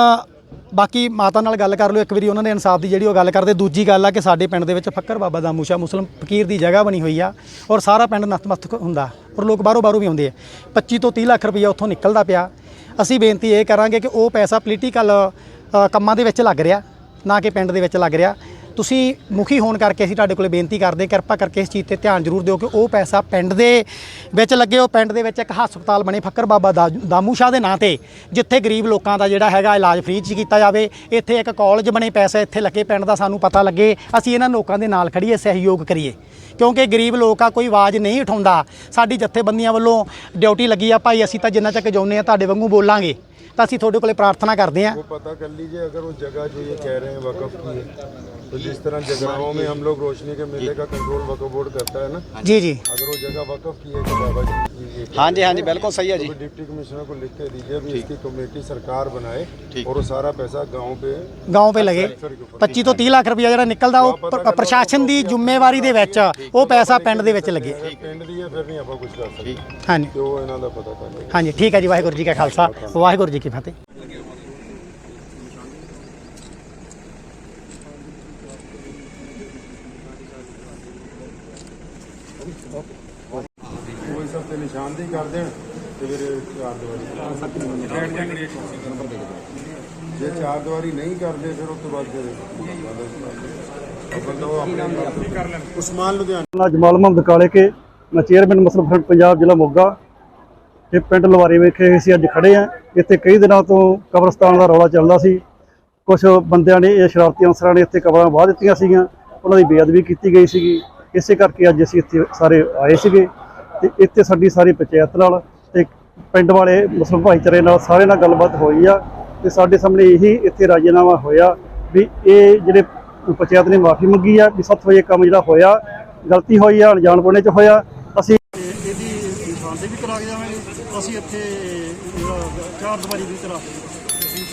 ਬਾਕੀ ਮਾਤਾ ਨਾਲ ਗੱਲ ਕਰ ਲਿਓ, ਇੱਕ ਵਾਰੀ ਉਹਨਾਂ ਦੇ ਇਨਸਾਫ ਦੀ ਜਿਹੜੀ ਉਹ ਗੱਲ ਕਰਦੇ, ਦੂਜੀ ਗੱਲ ਆ ਕਿ ਸਾਡੇ ਪਿੰਡ ਦੇ ਵਿੱਚ ਫੱਕਰ ਬਾਬਾ ਦਾ ਮੂਸ਼ਾ ਮੁਸਲਮ ਫਕੀਰ ਦੀ ਜਗ੍ਹਾ ਬਣੀ ਹੋਈ ਆ ਔਰ ਸਾਰਾ ਪਿੰਡ ਨਤਮਸਤਕ ਹੁੰਦਾ ਔਰ ਲੋਕ ਬਾਹਰੋਂ ਬਾਹਰੋਂ ਵੀ ਆਉਂਦੇ ਆ। 25 ਤੋਂ 30 ਲੱਖ ਰੁਪਈਆ ਉੱਥੋਂ ਨਿਕਲਦਾ ਪਿਆ। ਅਸੀਂ ਬੇਨਤੀ ਇਹ ਕਰਾਂਗੇ ਕਿ ਉਹ ਪੈਸਾ ਪੋਲੀਟੀਕਲ ਕੰਮਾਂ ਦੇ ਵਿੱਚ ਲੱਗ ਰਿਹਾ, ਨਾ ਕਿ ਪਿੰਡ ਦੇ ਵਿੱਚ ਲੱਗ ਰਿਹਾ। ਤੁਸੀਂ ਮੁਖੀ ਹੋਣ ਕਰਕੇ ਅਸੀਂ ਤੁਹਾਡੇ ਕੋਲੇ ਬੇਨਤੀ ਕਰਦੇ ਕਿਰਪਾ ਕਰਕੇ ਇਸ ਚੀਜ਼ ਤੇ ਧਿਆਨ ਜ਼ਰੂਰ ਦਿਓ ਕਿ ਉਹ ਪੈਸਾ ਪਿੰਡ ਦੇ ਵਿੱਚ ਲੱਗੇ, ਉਹ ਪਿੰਡ ਦੇ ਵਿੱਚ ਇੱਕ ਹਸਪਤਾਲ ਬਣੇ ਫੱਕਰ ਬਾਬਾ ਦਾਮੂ ਸ਼ਾਹ ਦੇ ਨਾਂ ਤੇ, ਜਿੱਥੇ ਗਰੀਬ ਲੋਕਾਂ ਦਾ ਜਿਹੜਾ ਹੈਗਾ ਇਲਾਜ ਫ੍ਰੀ ਚ ਕੀਤਾ ਜਾਵੇ। ਇੱਥੇ ਇੱਕ ਕਾਲਜ ਬਣੇ ਪੈਸਾ ਇੱਥੇ ਲੱਗੇ, ਪਿੰਡ ਦਾ ਸਾਨੂੰ ਪਤਾ ਲੱਗੇ, ਅਸੀਂ ਇਹਨਾਂ ਲੋਕਾਂ ਦੇ ਨਾਲ ਖੜੀਏ ਸਹਿਯੋਗ ਕਰੀਏ। ਕਿਉਂਕਿ ਗਰੀਬ ਲੋਕ ਆ, ਕੋਈ ਆਵਾਜ਼ ਨਹੀਂ ਉਠਾਉਂਦਾ। ਸਾਡੀ ਜਥੇਬੰਦੀਆਂ ਵੱਲੋਂ ਡਿਊਟੀ ਲੱਗੀ ਆ, ਭਾਈ ਅਸੀਂ ਤਾਂ ਜਿੰਨਾ ਚੱਕ ਜਾਉਂਦੇ ਆ ਤੁਹਾਡੇ ਵਾਂਗੂ ਬੋਲਾਂਗੇ। ਤਾਂ ਅਸੀਂ ਤੁਹਾਡੇ ਕੋਲੇ ਪ੍ਰਾਰਥਨਾ ਕਰਦੇ ਹਾਂ वो पता कर लीजिए अगर वो जगह जो ये कह रहे हैं वकफ की है तो जिस तरह जगहों में हम लोग रोशनी के मेले का कंट्रोल वकफ बोर्ड करता है ना ਜੀ ਜੀ अगर वो जगह वकफ की है कि बाबा जी की ये हाँ जी हाँ जी बिल्कुल सही है जी तो डिप्टी कमिश्नर को लिख के दीजिए भी इसकी कमेटी सरकार बनाए और वो सारा पैसा गांव पे ਗਾਉਂ 'ਤੇ ਲਗੇ 25 ਤੋਂ 30 ਲੱਖ ਰੁਪਇਆ ਜਿਹੜਾ ਨਿਕਲਦਾ ਉਹ ਪ੍ਰ- ਪ੍ਰਸ਼ਾਸਨ ਦੀ ਜ਼ਿੰਮੇਵਾਰੀ ਦੇ ਵਿੱਚ ਉਹ ਪੈਸਾ ਪਿੰਡ ਦੇ ਵਿੱਚ ਲੱਗੇ ਪਿੰਡ ਦੀ ਹੈ ਫਿਰ ਨਹੀਂ ਆਪਾਂ ਕੁਝ ਕਰ ਸਕਦੇ ਹਾਂਜੀ ਤੇ ਉਹ ਇਹਨਾਂ ਦਾ ਪਤਾ ਕਰ ਲਓ ਹਾਂਜੀ ਠੀਕ ਹੈ ਜੀ ਵਾਹਿਗੁਰੂ ਜੀ ਕਾ ਖਾਲਸਾ ਵਾਹਿਗੁਰੂ ਜੀ ਕੀ ਕੀ ਫਤਿਹ? ਕੋਈ ਸਭ ਤੇ ਫਿਰ ਚਾਰ ਦਿਵਾਰੀ ਰੈਡ ਜਾਂ ਗ੍ਰੇ ਨੰਬਰ ਦੇ ਦਿਓ। ਜੇ ਚਾਰ ਦਿਵਾਰੀ ਨਹੀਂ ਕਰਦੇ ਫਿਰ ਉਸ ਤੋਂ ਬਾਅਦ ਫਿਰ ਬੰਦਾ ਉਹ ਆਪਣੇ ਕਰ ਲੈਣ ਉਸਮਾਨ ਜਮਾਲ ਮੁਹੰਮਦ ਕਾਲੇ ਕੇ ਚੇਅਰਮੈਨ ਮਸਲ ਪੰਜਾਬ ਜ਼ਿਲ੍ਹਾ ਮੋਗਾ। ਇਹ ਪਿੰਡ ਲਵਾਰੀ ਵਿਖੇ ਅਸੀਂ ਅੱਜ ਖੜੇ ਆ ਇੱਥੇ ਕਈ ਦਿਨਾਂ ਤੋਂ ਕਬਰਸਤਾਨ ਦਾ ਰੌਲਾ ਚੱਲਦਾ ਸੀ। ਕੁਝ ਬੰਦਿਆਂ ਨੇ ਇਹ ਸ਼ਰਾਰਤੀ ਅਨਸਰਾਂ ਨੇ ਇੱਥੇ ਕਬਰਾਂ ਵਾਹ ਦਿੱਤੀਆਂ ਸੀਗੀਆਂ। ਉਹਨਾਂ ਦੀ ਬੇਅਦਬੀ ਕੀਤੀ ਗਈ ਸੀਗੀ। ਇਸੇ ਕਰਕੇ ਅੱਜ ਅਸੀਂ ਇੱਥੇ ਸਾਰੇ ਆਏ ਸੀਗੇ ਤੇ ਇੱਥੇ ਸਾਡੀ ਸਾਰੀ ਪੰਚਾਇਤ ਨਾਲ ਤੇ ਪਿੰਡ ਵਾਲੇ ਮੁਸਲਿਮ ਭਾਈਚਾਰੇ ਨਾਲ ਸਾਰੇ ਨਾਲ ਗੱਲਬਾਤ ਹੋਈ ਆ ਤੇ ਸਾਡੇ ਸਾਹਮਣੇ ਇਹੀ ਇੱਥੇ ਰਾਜੀਨਾਮਾ ਹੋਇਆ ਵੀ ਇਹ ਜਿਹੜੇ ਪੰਚਾਇਤ ਨੇ ਮਾਫੀ ਮੰਗੀ ਆ ਵੀ ਸੱਤ ਵਜੇ ਕੰਮ ਜਿਹੜਾ ਹੋਇਆ, ਗਲਤੀ ਹੋਈ ਆ, ਅਣਜਾਣ ਅਣਜਾਣਪੁਣੇ ਚ ਹੋਇਆ। ਅਸੀਂ ਨਿਸ਼ਾਨਦੇਹੀ ਵੀ ਕਰਾ ਕੇ ਜਾਵਾਂਗੇ। ਅਸੀਂ ਇੱਥੇ ਚਾਰ ਦੀਵਾਰੀ ਵੀ ਕਰਾ